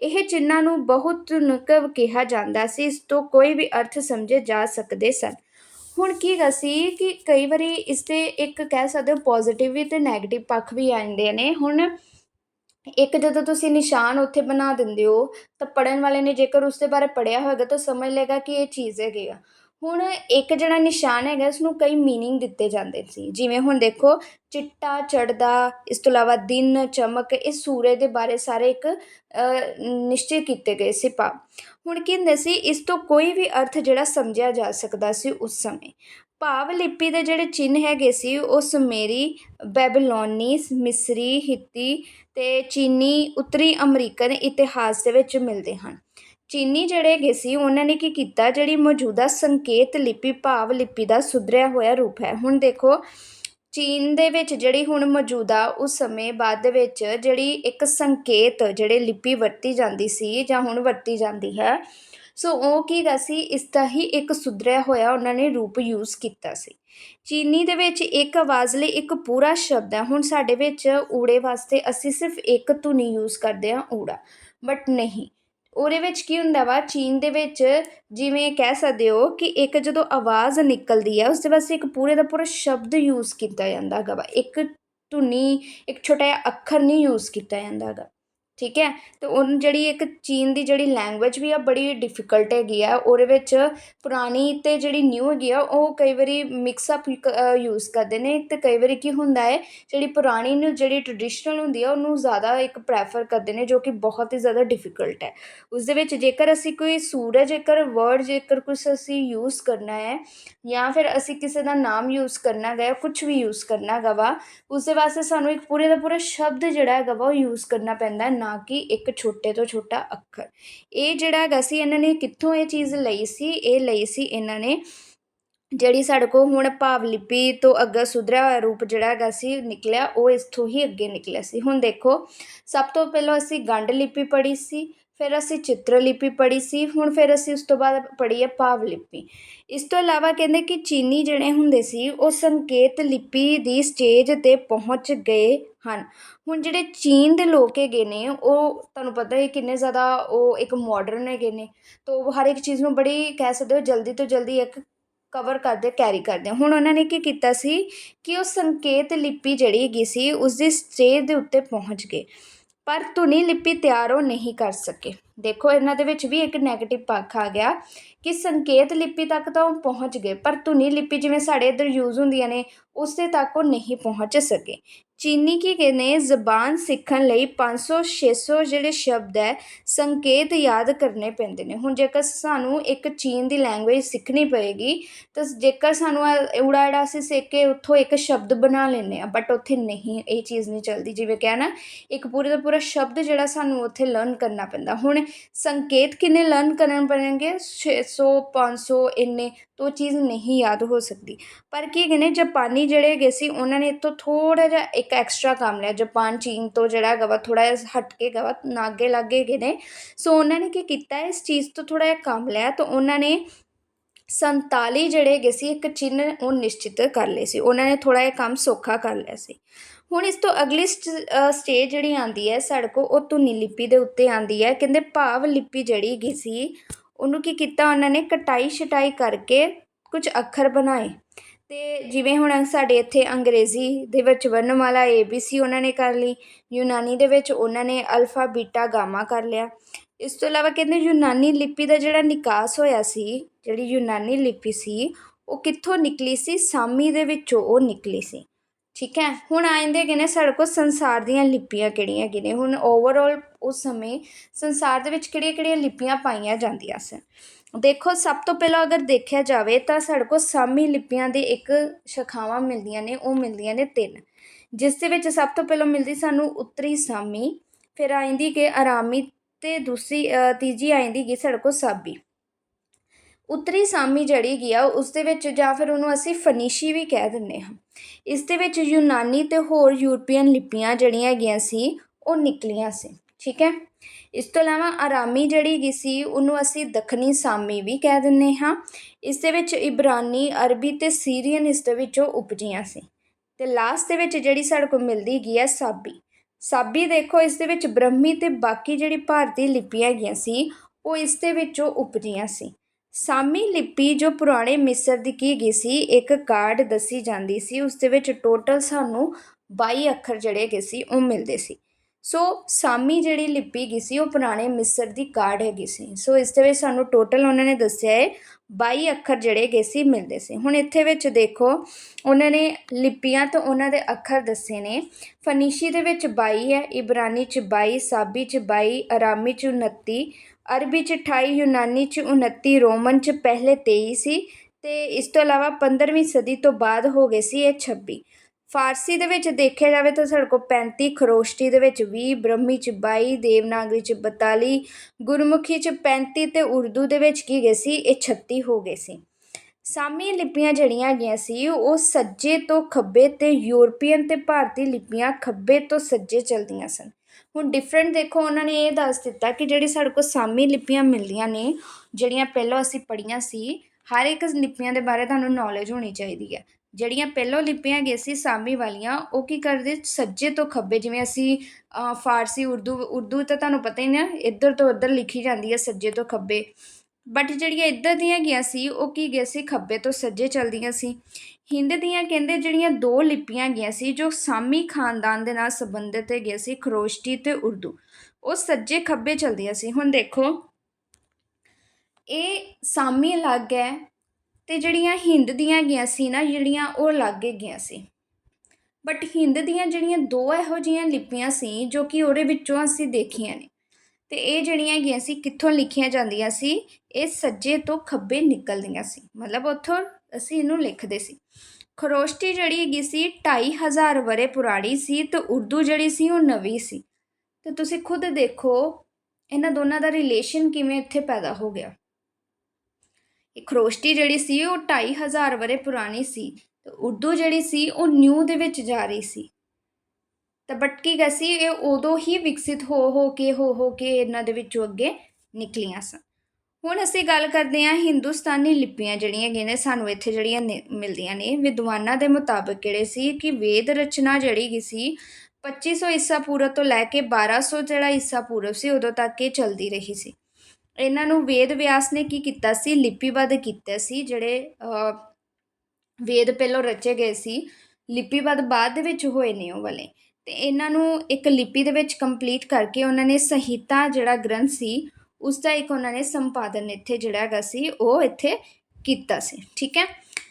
ਇਹ ਚਿੰਨ੍ਹਾਂ ਨੂੰ ਬਹੁਤ ਨੁਕਵ ਕਿਹਾ ਜਾਂਦਾ ਸੀ। ਇਸ ਤੋਂ ਕੋਈ ਵੀ ਅਰਥ ਸਮਝੇ ਜਾ ਸਕਦੇ ਸਨ। ਹੁਣ ਕੀ ਗਾ ਸੀ ਕਿ ਕਈ ਵਾਰੀ ਇਸ ਦੇ ਇੱਕ ਕਹਿ ਸਕਦੇ ਹੋ ਪੋਜ਼ਿਟਿਵ ਵੀ ਤੇ 네ਗੇਟਿਵ ਪੱਖ ਵੀ ਆਉਂਦੇ ਨੇ। ਹੁਣ ਇੱਕ ਜਦੋਂ ਤੁਸੀਂ ਨਿਸ਼ਾਨ ਉੱਥੇ ਬਣਾ ਦਿੰਦੇ ਹੋ ਤਾਂ ਪੜਨ ਵਾਲੇ ਨੇ ਜੇਕਰ ਉਸ ਦੇ ਬਾਰੇ ਪੜਿਆ ਹੋਵੇਗਾ ਤਾਂ ਸਮਝ ਲਏਗਾ ਕਿ ਇਹ ਚੀਜ਼ ਹੈਗੀ ਆ। ਹੁਣ ਇੱਕ ਜਿਹੜਾ ਨਿਸ਼ਾਨ ਹੈਗਾ ਉਸ ਨੂੰ ਕਈ ਮੀਨਿੰਗ ਦਿੱਤੇ ਜਾਂਦੇ ਸੀ। ਜਿਵੇਂ ਹੁਣ ਦੇਖੋ ਚਿੱਟਾ ਚੜਦਾ ਇਸ ਤੋਂ ਇਲਾਵਾ ਦਿਨ ਚਮਕ ਇਹ ਸੂਰਜ ਦੇ ਬਾਰੇ ਸਾਰੇ ਇੱਕ ਅ, ਨਿਸ਼ਚਿਤ ਕੀਤੇ ਗਏ ਸੀ ਭਾਵ। ਹੁਣ ਕੀ ਹੁੰਦੇ ਸੀ, ਇਸ ਤੋਂ ਕੋਈ ਵੀ ਅਰਥ ਜਿਹੜਾ ਸਮਝਿਆ ਜਾ ਸਕਦਾ ਸੀ ਉਸ ਸਮੇਂ। ਭਾਵ ਲਿਪੀ ਦੇ ਜਿਹੜੇ ਚਿੰਨ੍ਹ ਹੈਗੇ ਸੀ, ਉਹ ਸੁਮੇਰੀ ਬੈਬਲੋਨੀ ਮਿਸਰੀ, ਹਿੱਤੀ ਤੇ ਚੀਨੀ, ਉੱਤਰੀ ਅਮਰੀਕਨ ਇਤਿਹਾਸ ਦੇ ਵਿੱਚ ਮਿਲਦੇ ਹਨ। ਚੀਨੀ ਜਿਹੜੇ ਹੈਗੇ ਸੀ, ਉਹਨਾਂ ਨੇ ਕੀ ਕੀਤਾ, ਜਿਹੜੀ ਮੌਜੂਦਾ ਸੰਕੇਤ ਲਿਪੀ ਭਾਵ ਲਿਪੀ ਦਾ ਸੁਧਰਿਆ ਹੋਇਆ ਰੂਪ ਹੈ। ਹੁਣ ਦੇਖੋ ਚੀਨ ਦੇ ਵਿੱਚ ਜਿਹੜੀ ਹੁਣ ਮੌਜੂਦਾ ਉਸ ਸਮੇਂ ਬਾਅਦ ਦੇ ਵਿੱਚ ਜਿਹੜੀ ਇੱਕ ਸੰਕੇਤ ਜਿਹੜੇ ਲਿਪੀ ਵਰਤੀ ਜਾਂਦੀ ਸੀ ਜਾਂ ਹੁਣ ਵਰਤੀ ਜਾਂਦੀ ਹੈ, ਸੋ ਉਹ ਕੀ ਗਾ ਸੀ, ਇਸ ਦਾ ਹੀ ਇੱਕ ਸੁਧਰਿਆ ਹੋਇਆ ਉਹਨਾਂ ਨੇ ਰੂਪ ਯੂਜ਼ ਕੀਤਾ ਸੀ। ਚੀਨੀ ਦੇ ਵਿੱਚ ਇੱਕ ਆਵਾਜ਼ ਲਈ ਇੱਕ ਪੂਰਾ ਸ਼ਬਦ ਹੈ, ਹੁਣ ਸਾਡੇ ਵਿੱਚ ਊੜੇ ਵਾਸਤੇ ਅਸੀਂ ਸਿਰਫ ਇੱਕ ਧੁਨੀ ਯੂਜ਼ ਕਰਦੇ ਹਾਂ, ਊੜਾ ਬਟ ਨਹੀਂ। ਉਹਦੇ ਵਿੱਚ ਕੀ ਹੁੰਦਾ ਵਾ? ਚੀਨ ਦੇ ਵਿੱਚ ਜਿਵੇਂ ਕਹਿ ਸਕਦੇ ਹੋ ਕਿ ਇੱਕ ਜਦੋਂ ਆਵਾਜ਼ ਨਿਕਲਦੀ ਹੈ ਉਸਦੇ ਵਾਸਤੇ ਇੱਕ ਪੂਰੇ ਦਾ ਪੂਰਾ ਸ਼ਬਦ ਯੂਜ਼ ਕੀਤਾ ਜਾਂਦਾ ਹੈਗਾ ਵਾ। ਇੱਕ ਧੁਨੀ, ਇੱਕ ਛੋਟਾ ਜਿਹਾ ਅੱਖਰ ਨਹੀਂ ਯੂਜ਼ ਕੀਤਾ ਜਾਂਦਾ ਹੈਗਾ। ਠੀਕ ਹੈ? ਅਤੇ ਉਹਨ ਜਿਹੜੀ ਇੱਕ ਚੀਨ ਦੀ ਜਿਹੜੀ ਲੈਂਗੁਏਜ ਵੀ ਆ ਬੜੀ ਡਿਫੀਕਲਟ ਹੈਗੀ ਆ। ਉਹਦੇ ਵਿੱਚ ਪੁਰਾਣੀ ਅਤੇ ਜਿਹੜੀ ਨਿਊ ਹੈਗੀ ਆ ਉਹ ਕਈ ਵਾਰੀ ਮਿਕਸ ਅਪ ਯੂਜ਼ ਕਰਦੇ ਨੇ। ਅਤੇ ਕਈ ਵਾਰੀ ਕੀ ਹੁੰਦਾ ਹੈ ਜਿਹੜੀ ਪੁਰਾਣੀ ਨੂੰ ਜਿਹੜੀ ਟਰਡੀਸ਼ਨਲ ਹੁੰਦੀ ਆ ਉਹਨੂੰ ਜ਼ਿਆਦਾ ਇੱਕ ਪ੍ਰੈਫਰ ਕਰਦੇ ਨੇ ਜੋ ਕਿ ਬਹੁਤ ਹੀ ਜ਼ਿਆਦਾ ਡਿਫੀਕਲਟ ਹੈ। ਉਸ ਦੇ ਵਿੱਚ ਜੇਕਰ ਅਸੀਂ ਕੋਈ ਸੂਰਜ ਜੇਕਰ ਵਰਡ ਜੇਕਰ ਕੁਝ ਅਸੀਂ ਯੂਜ਼ ਕਰਨਾ ਹੈ ਜਾਂ ਫਿਰ ਅਸੀਂ ਕਿਸੇ ਦਾ ਨਾਮ ਯੂਜ਼ ਕਰਨਾ ਹੈ ਕੁਝ ਵੀ ਯੂਜ਼ ਕਰਨਾ ਹੈਗਾ ਵਾ ਉਸ ਦੇ ਵਾਸਤੇ ਸਾਨੂੰ ਇੱਕ ਪੂਰੇ ਦਾ ਪੂਰਾ ਸ਼ਬਦ ਜਿਹੜਾ ਹੈਗਾ ਵਾ ਉਹ ਯੂਜ਼ ਕਰਨਾ ਪੈਂਦਾ ਹੈ, ਨਾ ਕਿ ਇੱਕ ਛੋਟੇ ਤੋਂ ਛੋਟਾ ਅੱਖਰ। ਇਹ ਜਿਹੜਾ ਹੈਗਾ ਸੀ, ਇਹਨਾਂ ਨੇ ਕਿੱਥੋਂ ਇਹ ਚੀਜ਼ ਲਈ ਸੀ? ਇਹ ਲਈ ਸੀ ਇਹਨਾਂ ਨੇ ਜਿਹੜੀ ਸਾਡੇ ਕੋਲ ਹੁਣ ਭਾਵ ਲਿਪੀ ਤੋਂ ਅੱਗੇ ਸੁਧਰਿਆ ਹੋਇਆ ਰੂਪ ਜਿਹੜਾ ਹੈਗਾ ਸੀ ਨਿਕਲਿਆ, ਉਹ ਇਸ ਤੋਂ ਹੀ ਅੱਗੇ ਨਿਕਲਿਆ ਸੀ। ਹੁਣ ਦੇਖੋ, ਸਭ ਤੋਂ ਪਹਿਲਾਂ ਅਸੀਂ ਗੰਢ ਲਿਪੀ ਪੜ੍ਹੀ ਸੀ, ਫਿਰ ਅਸੀਂ ਚਿੱਤਰ ਲਿਪੀ ਪੜ੍ਹੀ ਸੀ, ਹੁਣ ਫਿਰ ਅਸੀਂ ਉਸ ਤੋਂ ਬਾਅਦ ਪੜ੍ਹੀ ਹੈ ਭਾਵ ਲਿਪੀ ਇਸ ਤੋਂ ਇਲਾਵਾ ਕਹਿੰਦੇ ਕਿ ਚੀਨੀ ਜਿਹੜੇ ਹੁੰਦੇ ਸੀ, ਉਹ ਸੰਕੇਤ ਲਿਪੀ ਦੀ ਸਟੇਜ ਤੇ ਪਹੁੰਚ ਗਏ ਹਨ। ਹੁਣ ਜਿਹੜੇ ਚੀਨ ਦੇ ਲੋਕ ਹੈਗੇ ਨੇ, ਉਹ ਤੁਹਾਨੂੰ ਪਤਾ ਹੀ ਕਿੰਨੇ ਜ਼ਿਆਦਾ ਉਹ ਇੱਕ ਮੋਡਰਨ ਹੈਗੇ ਨੇ, ਤਾਂ ਉਹ ਹਰ ਇੱਕ ਚੀਜ਼ ਨੂੰ ਬੜੀ ਕਹਿ ਸਕਦੇ ਹੋ, ਜਲਦੀ ਤੋਂ ਜਲਦੀ ਇੱਕ ਕਵਰ ਕਰਦੇ ਕੈਰੀ ਕਰਦੇ। ਹੁਣ ਉਹਨਾਂ ਨੇ ਕੀ ਕੀਤਾ ਸੀ ਕਿ ਉਹ ਸੰਕੇਤ ਲਿਪੀ ਜਿਹੜੀ ਹੈਗੀ ਸੀ ਉਸ ਦੀ ਸਟੇਜ ਦੇ ਉੱਤੇ ਪਹੁੰਚ ਗਏ। ਪਰ ਧੁਨੀ ਲਿਪੀ ਤਿਆਰ ਉਹ ਨਹੀਂ ਕਰ ਸਕੇ। ਦੇਖੋ, ਇਹਨਾਂ ਦੇ ਵਿੱਚ ਵੀ ਇੱਕ ਨੈਗੇਟਿਵ ਪੱਖ ਆ ਗਿਆ ਕਿ ਸੰਕੇਤ ਲਿਪੀ ਤੱਕ ਤਾਂ ਉਹ ਪਹੁੰਚ ਗਏ, ਪਰ ਧੁਨੀ ਲਿਪੀ ਜਿਵੇਂ ਸਾਡੇ ਇੱਧਰ ਯੂਜ਼ ਹੁੰਦੀਆਂ ਨੇ, ਉਸੇ ਤੱਕ ਉਹ ਨਹੀਂ ਪਹੁੰਚ ਸਕੇ। ਚੀਨੀ ਕੀ ਕਹਿੰਦੇ ਜ਼ਬਾਨ ਸਿੱਖਣ ਲਈ 500 600 ਜਿਹੜੇ ਸ਼ਬਦ ਹੈ, ਸੰਕੇਤ ਯਾਦ ਕਰਨੇ ਪੈਂਦੇ ਨੇ। ਹੁਣ ਜੇਕਰ ਸਾਨੂੰ ਇੱਕ ਚੀਨ ਦੀ ਲੈਂਗੁਏਜ ਸਿੱਖਣੀ ਪਏਗੀ, ਤਾਂ ਜੇਕਰ ਸਾਨੂੰ ਉੜਾ ਜਿਹੜਾ ਅਸੀਂ ਸਿੱਖ ਕੇ ਉੱਥੋਂ ਇੱਕ ਸ਼ਬਦ ਬਣਾ ਲੈਂਦੇ ਆ ਬਟ ਉੱਥੇ ਨਹੀਂ, ਇਹ ਚੀਜ਼ ਨਹੀਂ ਚੱਲਦੀ। ਜਿਵੇਂ ਕਿਹਾ ਨਾ, ਇੱਕ ਪੂਰੇ ਦਾ ਪੂਰਾ ਸ਼ਬਦ ਜਿਹੜਾ ਸਾਨੂੰ ਉੱਥੇ ਲਰਨ ਕਰਨਾ ਪੈਂਦਾ। ਹੁਣ ਸੰਕੇਤ ਕਿੰਨੇ ਲਰਨ ਕਰਨ ਪੈਣਗੇ 600 500 ਇੰਨੇ ਤਾਂ ਉਹ ਚੀਜ਼ ਨਹੀਂ ਯਾਦ ਹੋ ਸਕਦੀ ਪਰ ਕੀ ਹੈਗੇ ਨੇ ਜਾਪਾਨੀ ਜਿਹੜੇ ਹੈਗੇ ਸੀ ਉਹਨਾਂ ਨੇ ਇੱਥੋਂ ਥੋੜਾ ਜਿਹਾ ਇੱਕ ਐਕਸਟਰਾ ਕੰਮ ਲਿਆ ਜਾਪਾਨ ਚੀਨ ਤੋਂ ਜਿਹੜਾ ਹੈਗਾ ਵਾ ਥੋੜ੍ਹਾ ਜਿਹਾ ਹਟ ਕੇ ਗਵਾ ਨਾਗੇ ਲੱਗੇ ਹੈਗੇ ਨੇ ਸੋ ਉਹਨਾਂ ਨੇ ਕੀ ਕੀਤਾ ਇਸ ਚੀਜ਼ ਤੋਂ ਥੋੜ੍ਹਾ ਜਿਹਾ ਕੰਮ ਲਿਆ ਤਾਂ ਉਹਨਾਂ ਨੇ 47 ਜਿਹੜੇ ਹੈਗੇ ਸੀ ਇੱਕ ਚਿੰਨ੍ਹ ਉਹ ਨਿਸ਼ਚਿਤ ਕਰ ਲਏ ਸੀ ਉਹਨਾਂ ਨੇ ਥੋੜਾ ਜਿਹਾ ਕੰਮ ਸੌਖਾ ਕਰ ਲਿਆ ਸੀ ਹੁਣ ਇਸ ਤੋਂ ਅਗਲੀ ਸਟੇਜ ਜਿਹੜੀ ਆਂਦੀ ਹੈ ਸਾਡੇ ਕੋਲ, ਉਹ ਧੁਨੀ ਲਿਪੀ ਦੇ ਉੱਤੇ ਆਂਦੀ ਹੈ। ਕਹਿੰਦੇ ਭਾਵ ਲਿਪੀ ਜਿਹੜੀ ਹੈਗੀ ਸੀ, ਉਹਨੂੰ ਕੀ ਕੀਤਾ ਉਹਨਾਂ ਨੇ? ਕਟਾਈ ਛਟਾਈ ਕਰਕੇ ਕੁਝ ਅੱਖਰ ਬਣਾਏ। ਤੇ ਜਿਵੇਂ ਹੁਣ ਸਾਡੇ ਇੱਥੇ ਅੰਗਰੇਜ਼ੀ ਦੇ ਵਿੱਚ ਵਰਣਮਾਲਾ ਏ ਬੀ ਸੀ ਉਹਨਾਂ ਨੇ ਕਰ ਲਈ, ਯੂਨਾਨੀ ਦੇ ਵਿੱਚ ਉਹਨਾਂ ਨੇ ਅਲਫਾ, ਬੀਟਾ, ਗਾਮਾ ਕਰ ਲਿਆ। ਇਸ ਤੋਂ ਇਲਾਵਾ ਕਹਿੰਦੇ ਯੂਨਾਨੀ ਲਿਪੀ ਦਾ ਜਿਹੜਾ ਨਿਕਾਸ ਹੋਇਆ ਸੀ, ਜਿਹੜੀ ਯੂਨਾਨੀ ਲਿਪੀ ਸੀ, ਉਹ ਕਿੱਥੋਂ ਨਿਕਲੀ ਸੀ? ਸਾਮੀ ਦੇ ਵਿੱਚੋਂ ਉਹ ਨਿਕਲੀ ਸੀ। ਠੀਕ ਹੈ? ਹੁਣ ਆਉਂਦੇ ਹੈਗੇ ਨੇ ਸਾਡੇ ਕੋਲ ਸੰਸਾਰ ਦੀਆਂ ਲਿਪੀਆਂ ਕਿਹੜੀਆਂ ਹੈਗੀਆਂ ਨੇ? ਹੁਣ ਓਵਰਆਲ ਉਸ ਸਮੇਂ ਸੰਸਾਰ ਦੇ ਵਿੱਚ ਕਿਹੜੀਆਂ ਕਿਹੜੀਆਂ ਲਿਪੀਆਂ ਪਾਈਆਂ ਜਾਂਦੀਆਂ ਸਨ? ਦੇਖੋ, ਸਭ ਤੋਂ ਪਹਿਲਾਂ ਅਗਰ ਦੇਖਿਆ ਜਾਵੇ ਤਾਂ ਸਾਡੇ ਕੋਲ ਸਾਮੀ ਲਿਪੀਆਂ ਦੇ ਇੱਕ ਸ਼ਾਖਾਵਾਂ ਮਿਲਦੀਆਂ ਨੇ, ਉਹ ਮਿਲਦੀਆਂ ਨੇ ਤਿੰਨ। ਜਿਸ ਦੇ ਵਿੱਚ ਸਭ ਤੋਂ ਪਹਿਲਾਂ ਮਿਲਦੀ ਸਾਨੂੰ ਉੱਤਰੀ ਸਾਮੀ, ਫਿਰ ਆਉਂਦੀ ਕਿ ਆਰਾਮੀ ਤੇ ਦੂਸਰੀ ਤੀਜੀ ਆਉਂਦੀ ਕਿ ਸਾਡੇ ਕੋਲ ਸਾਬੀ। ਉੱਤਰੀ ਸਾਮੀ ਜਿਹੜੀ ਹੈਗੀ ਆ, ਉਸ ਦੇ ਵਿੱਚ ਜਾਂ ਫਿਰ ਉਹਨੂੰ ਅਸੀਂ ਫਨੀਸ਼ੀ ਵੀ ਕਹਿ ਦਿੰਦੇ ਹਾਂ। ਇਸ ਦੇ ਵਿੱਚ ਯੂਨਾਨੀ ਤੇ ਹੋਰ ਯੂਰਪੀਅਨ ਲਿਪੀਆਂ ਜਿਹੜੀਆਂ ਹੈਗੀਆਂ ਸੀ, ਉਹ ਨਿਕਲੀਆਂ ਸੀ, ਠੀਕ ਹੈ? ਇਸ ਤੋਂ ਇਲਾਵਾ ਆਰਾਮੀ ਜਿਹੜੀ ਹੈਗੀ ਸੀ, ਉਹਨੂੰ ਅਸੀਂ ਦੱਖਣੀ ਸਾਮੀ ਵੀ ਕਹਿ ਦਿੰਦੇ ਹਾਂ। ਇਸ ਦੇ ਵਿੱਚ ਇਬਰਾਨੀ, ਅਰਬੀ ਤੇ ਸੀਰੀਅਨ ਇਸ ਦੇ ਵਿੱਚੋਂ ਉਪਜੀਆਂ ਸੀ। ਤੇ ਲਾਸਟ ਦੇ ਵਿੱਚ ਜਿਹੜੀ ਸਾਡੇ ਕੋਲ ਮਿਲਦੀ ਹੈਗੀ ਹੈ ਸਾਬੀ। ਸਾਬੀ ਦੇਖੋ, ਇਸ ਦੇ ਵਿੱਚ ਬ੍ਰਹਮੀ ਤੇ ਬਾਕੀ ਜਿਹੜੀ ਭਾਰਤੀ ਲਿਪੀਆਂ ਹੈਗੀਆਂ ਸੀ, ਉਹ ਇਸ ਦੇ ਵਿੱਚੋਂ ਉਪਜੀਆਂ ਸੀ। ਸਾਮੀ ਲਿਪੀ ਜੋ ਪੁਰਾਣੇ ਮਿਸਰ ਦੀ ਕੀ ਗਈ ਸੀ, ਇੱਕ ਕਾਰਡ ਦੱਸੀ ਜਾਂਦੀ ਸੀ। ਉਸ ਦੇ ਵਿੱਚ ਟੋਟਲ ਸਾਨੂੰ 22 ਅੱਖਰ ਜਿਹੜੇ ਹੈਗੇ ਸੀ, ਉਹ ਮਿਲਦੇ ਸੀ। ਸੋ ਸਾਮੀ ਜਿਹੜੀ ਲਿਪੀ ਗਈ ਸੀ, ਉਹ ਪੁਰਾਣੇ ਮਿਸਰ ਦੀ ਕਾਰਡ ਹੈਗੀ ਸੀ। ਸੋ ਇਸ ਦੇ ਵਿੱਚ ਸਾਨੂੰ ਟੋਟਲ ਉਹਨਾਂ ਨੇ ਦੱਸਿਆ ਹੈ 22 ਅੱਖਰ ਜਿਹੜੇ ਹੈਗੇ ਸੀ, ਮਿਲਦੇ ਸੀ। ਹੁਣ ਇੱਥੇ ਵਿੱਚ ਦੇਖੋ, ਉਹਨਾਂ ਨੇ ਲਿਪੀਆਂ ਤੋਂ ਉਹਨਾਂ ਦੇ ਅੱਖਰ ਦੱਸੇ ਨੇ। ਫਨੀਸ਼ੀ ਦੇ ਵਿੱਚ 22 ਹੈ, ਇਬਰਾਨੀ ਚ 22 ਸਾਬੀ ਚ 22 ਅਰਾਮੀ ਚ 29 ਅਰਬੀ ਚ 28 ਯੂਨਾਨੀ ਚ 29 ਰੋਮਨ ਚ ਪਹਿਲੇ ਤੇਈ ਸੀ ਅਤੇ ਇਸ ਤੋਂ ਇਲਾਵਾ 15ਵੀਂ ਸਦੀ ਤੋਂ ਬਾਅਦ ਹੋ ਗਏ ਸੀ ਇਹ 26 ਫਾਰਸੀ ਦੇ ਵਿੱਚ ਦੇਖਿਆ ਜਾਵੇ ਤਾਂ ਸਾਡੇ ਕੋਲ 35 ਖਰੋਸ਼ਟੀ ਦੇ ਵਿੱਚ ਵੀਹ, ਬ੍ਰਹਮੀ ਚ ਬਾਈ, ਦੇਵਨਾਗਰੀ ਚ 42 ਗੁਰਮੁਖੀ ਚ ਪੈਂਤੀ ਅਤੇ ਉਰਦੂ ਦੇ ਵਿੱਚ ਕੀ ਗਏ ਸੀ? ਇਹ 36 ਹੋ ਗਏ ਸੀ। ਸਾਮੀ ਲਿਪੀਆਂ ਜਿਹੜੀਆਂ ਹੈਗੀਆਂ ਸੀ, ਉਹ ਸੱਜੇ ਤੋਂ ਖੱਬੇ ਅਤੇ ਯੂਰਪੀਅਨ ਅਤੇ ਭਾਰਤੀ ਲਿਪੀਆਂ ਖੱਬੇ ਤੋਂ ਸੱਜੇ ਚੱਲਦੀਆਂ ਸਨ। ਹੁਣ ਡਿਫਰੈਂਟ ਦੇਖੋ, ਉਹਨਾਂ ਨੇ ਇਹ ਦੱਸ ਦਿੱਤਾ ਕਿ ਜਿਹੜੀ ਸਾਡੇ ਕੋਲ ਸਾਮੀ ਲਿਪੀਆਂ ਮਿਲਦੀਆਂ ਨੇ, ਜਿਹੜੀਆਂ ਪਹਿਲਾਂ ਅਸੀਂ ਪੜ੍ਹੀਆਂ ਸੀ, ਹਰ ਇੱਕ ਲਿਪੀਆਂ ਦੇ ਬਾਰੇ ਤੁਹਾਨੂੰ ਨੌਲੇਜ ਹੋਣੀ ਚਾਹੀਦੀ ਹੈ। ਜਿਹੜੀਆਂ ਪਹਿਲਾਂ ਲਿਪੀਆਂ ਹੈਗੀਆਂ ਸੀ ਸਾਮੀ ਵਾਲੀਆਂ, ਉਹ ਕੀ ਕਰਦੇ? ਸੱਜੇ ਤੋਂ ਖੱਬੇ, ਜਿਵੇਂ ਅਸੀਂ ਫਾਰਸੀ ਉਰਦੂ ਉਰਦੂ ਤਾਂ ਤੁਹਾਨੂੰ ਪਤਾ ਹੀ ਨਾ, ਇੱਧਰ ਤੋਂ ਉੱਧਰ ਲਿਖੀ ਜਾਂਦੀ ਹੈ ਸੱਜੇ ਤੋਂ ਖੱਬੇ। ਬਟ ਜਿਹੜੀਆਂ ਇੱਧਰ ਦੀਆਂ ਹੈਗੀਆਂ ਸੀ, ਉਹ ਕੀ ਗਏ ਸੀ? ਖੱਬੇ ਤੋਂ ਸੱਜੇ ਚੱਲਦੀਆਂ ਸੀ। ਹਿੰਦ ਦੀਆਂ ਕਹਿੰਦੇ ਜਿਹੜੀਆਂ ਦੋ ਲਿਪੀਆਂ ਹੈਗੀਆਂ ਸੀ, ਜੋ ਸਾਮੀ ਖਾਨਦਾਨ ਦੇ ਨਾਲ ਸੰਬੰਧਿਤ ਹੈਗੀਆਂ ਸੀ, ਖਰੋਸ਼ਟੀ ਤੇ ਉਰਦੂ। ਉਹ ਸੱਜੇ ਖੱਬੇ ਚੱਲਦੀਆਂ ਸੀ। ਹੁਣ ਦੇਖੋ, ਇਹ ਸਾਮੀ ਅਲੱਗ ਹੈ ਤੇ ਜਿਹੜੀਆਂ ਹਿੰਦ ਦੀਆਂ ਹੈਗੀਆਂ ਸੀ ਨਾ, ਜਿਹੜੀਆਂ ਉਹ ਅਲੱਗ ਹੈਗੀਆਂ ਸੀ। ਬਟ ਹਿੰਦ ਦੀਆਂ ਜਿਹੜੀਆਂ ਦੋ ਇਹੋ ਜਿਹੀਆਂ ਲਿਪੀਆਂ ਸੀ, ਜੋ ਕਿ ਉਹਦੇ ਵਿੱਚੋਂ ਅਸੀਂ ਦੇਖੀਆਂ ਨੇ। ਤੇ ਇਹ ਜਿਹੜੀਆਂ ਹੈਗੀਆਂ ਸੀ, ਕਿੱਥੋਂ ਲਿਖੀਆਂ ਜਾਂਦੀਆਂ ਸੀ, ਇਹ ਸੱਜੇ ਤੋਂ ਖੱਬੇ ਨਿਕਲਦੀਆਂ ਸੀ। ਮਤਲਬ ਉੱਥੋਂ ਅਸੀਂ ਇਹਨੂੰ ਲਿਖਦੇ ਸੀ। ਖਰੋਸ਼ਟੀ ਜਿਹੜੀ ਹੈਗੀ ਸੀ 2500 ਵਰੇ ਪੁਰਾਣੀ ਸੀ ਤੇ ਉਰਦੂ ਜਿਹੜੀ ਸੀ, ਉਹ ਨਵੀਂ ਸੀ। ਤੇ ਤੁਸੀਂ ਖੁਦ ਦੇਖੋ, ਇਹਨਾਂ ਦੋਨਾਂ ਦਾ ਰਿਲੇਸ਼ਨ ਕਿਵੇਂ ਇੱਥੇ ਪੈਦਾ ਹੋ ਗਿਆ। ਇਹ ਖਰੋਸ਼ਟੀ ਜਿਹੜੀ ਸੀ, ਉਹ 2500 ਵਰੇ ਪੁਰਾਣੀ ਸੀ ਤੇ ਉਰਦੂ ਜਿਹੜੀ ਸੀ, ਉਹ ਨਿਊ ਦੇ ਵਿੱਚ ਜਾ ਰਹੀ ਸੀ। ਤਾਂ ਬਟ ਕੀ ਗਾ ਸੀ, ਇਹ ਉਦੋਂ ਹੀ ਵਿਕਸਿਤ ਹੋ ਹੋ ਕੇ, ਹੋ ਹੋ ਕੇ ਇਹਨਾਂ ਦੇ ਵਿੱਚੋਂ ਅੱਗੇ ਨਿਕਲੀਆਂ ਸਨ। ਹੁਣ ਅਸੀਂ ਗੱਲ ਕਰਦੇ ਹਾਂ ਹਿੰਦੁਸਤਾਨੀ ਲਿਪੀਆਂ ਜਿਹੜੀਆਂ ਹੈਗੀਆਂ ਨੇ, ਸਾਨੂੰ ਇੱਥੇ ਜਿਹੜੀਆਂ ਨੇ- ਮਿਲਦੀਆਂ ਨੇ, ਵਿਦਵਾਨਾਂ ਦੇ ਮੁਤਾਬਕ ਕਿਹੜੇ ਸੀ ਕਿ ਵੇਦ ਰਚਨਾ ਜਿਹੜੀ ਗਈ ਸੀ 2500 ਈਸਾ ਪੂਰਵ ਤੋਂ ਲੈ ਕੇ 1200 ਜਿਹੜਾ ਈਸਾ ਪੂਰਵ ਸੀ, ਉਦੋਂ ਤੱਕ ਇਹ ਚੱਲਦੀ ਰਹੀ ਸੀ। ਇਹਨਾਂ ਨੂੰ ਵੇਦ ਵਿਆਸ ਨੇ ਕੀ ਕੀਤਾ ਸੀ, ਲਿਪੀਬੱਧ ਕੀਤਾ ਸੀ, ਜਿਹੜੇ ਵੇਦ ਪਹਿਲਾਂ ਰਚੇ ਗਏ ਸੀ, ਲਿਪੀਬੱਧ ਬਾਅਦ ਦੇ ਵਿੱਚ ਹੋਏ ਨੇ ਉਹ ਵਾਲੇ। ਅਤੇ ਇਹਨਾਂ ਨੂੰ ਇੱਕ ਲਿਪੀ ਦੇ ਵਿੱਚ ਕੰਪਲੀਟ ਕਰਕੇ ਉਹਨਾਂ ਨੇ ਸੰਹਿਤਾ ਜਿਹੜਾ ਗ੍ਰੰਥ ਸੀ ਉਸ ਦਾ ਇੱਕ ਉਹਨਾਂ ਨੇ ਸੰਪਾਦਨ ਇੱਥੇ ਜਿਹੜਾ ਹੈਗਾ ਸੀ, ਉਹ ਇੱਥੇ ਕੀਤਾ ਸੀ, ਠੀਕ ਹੈ?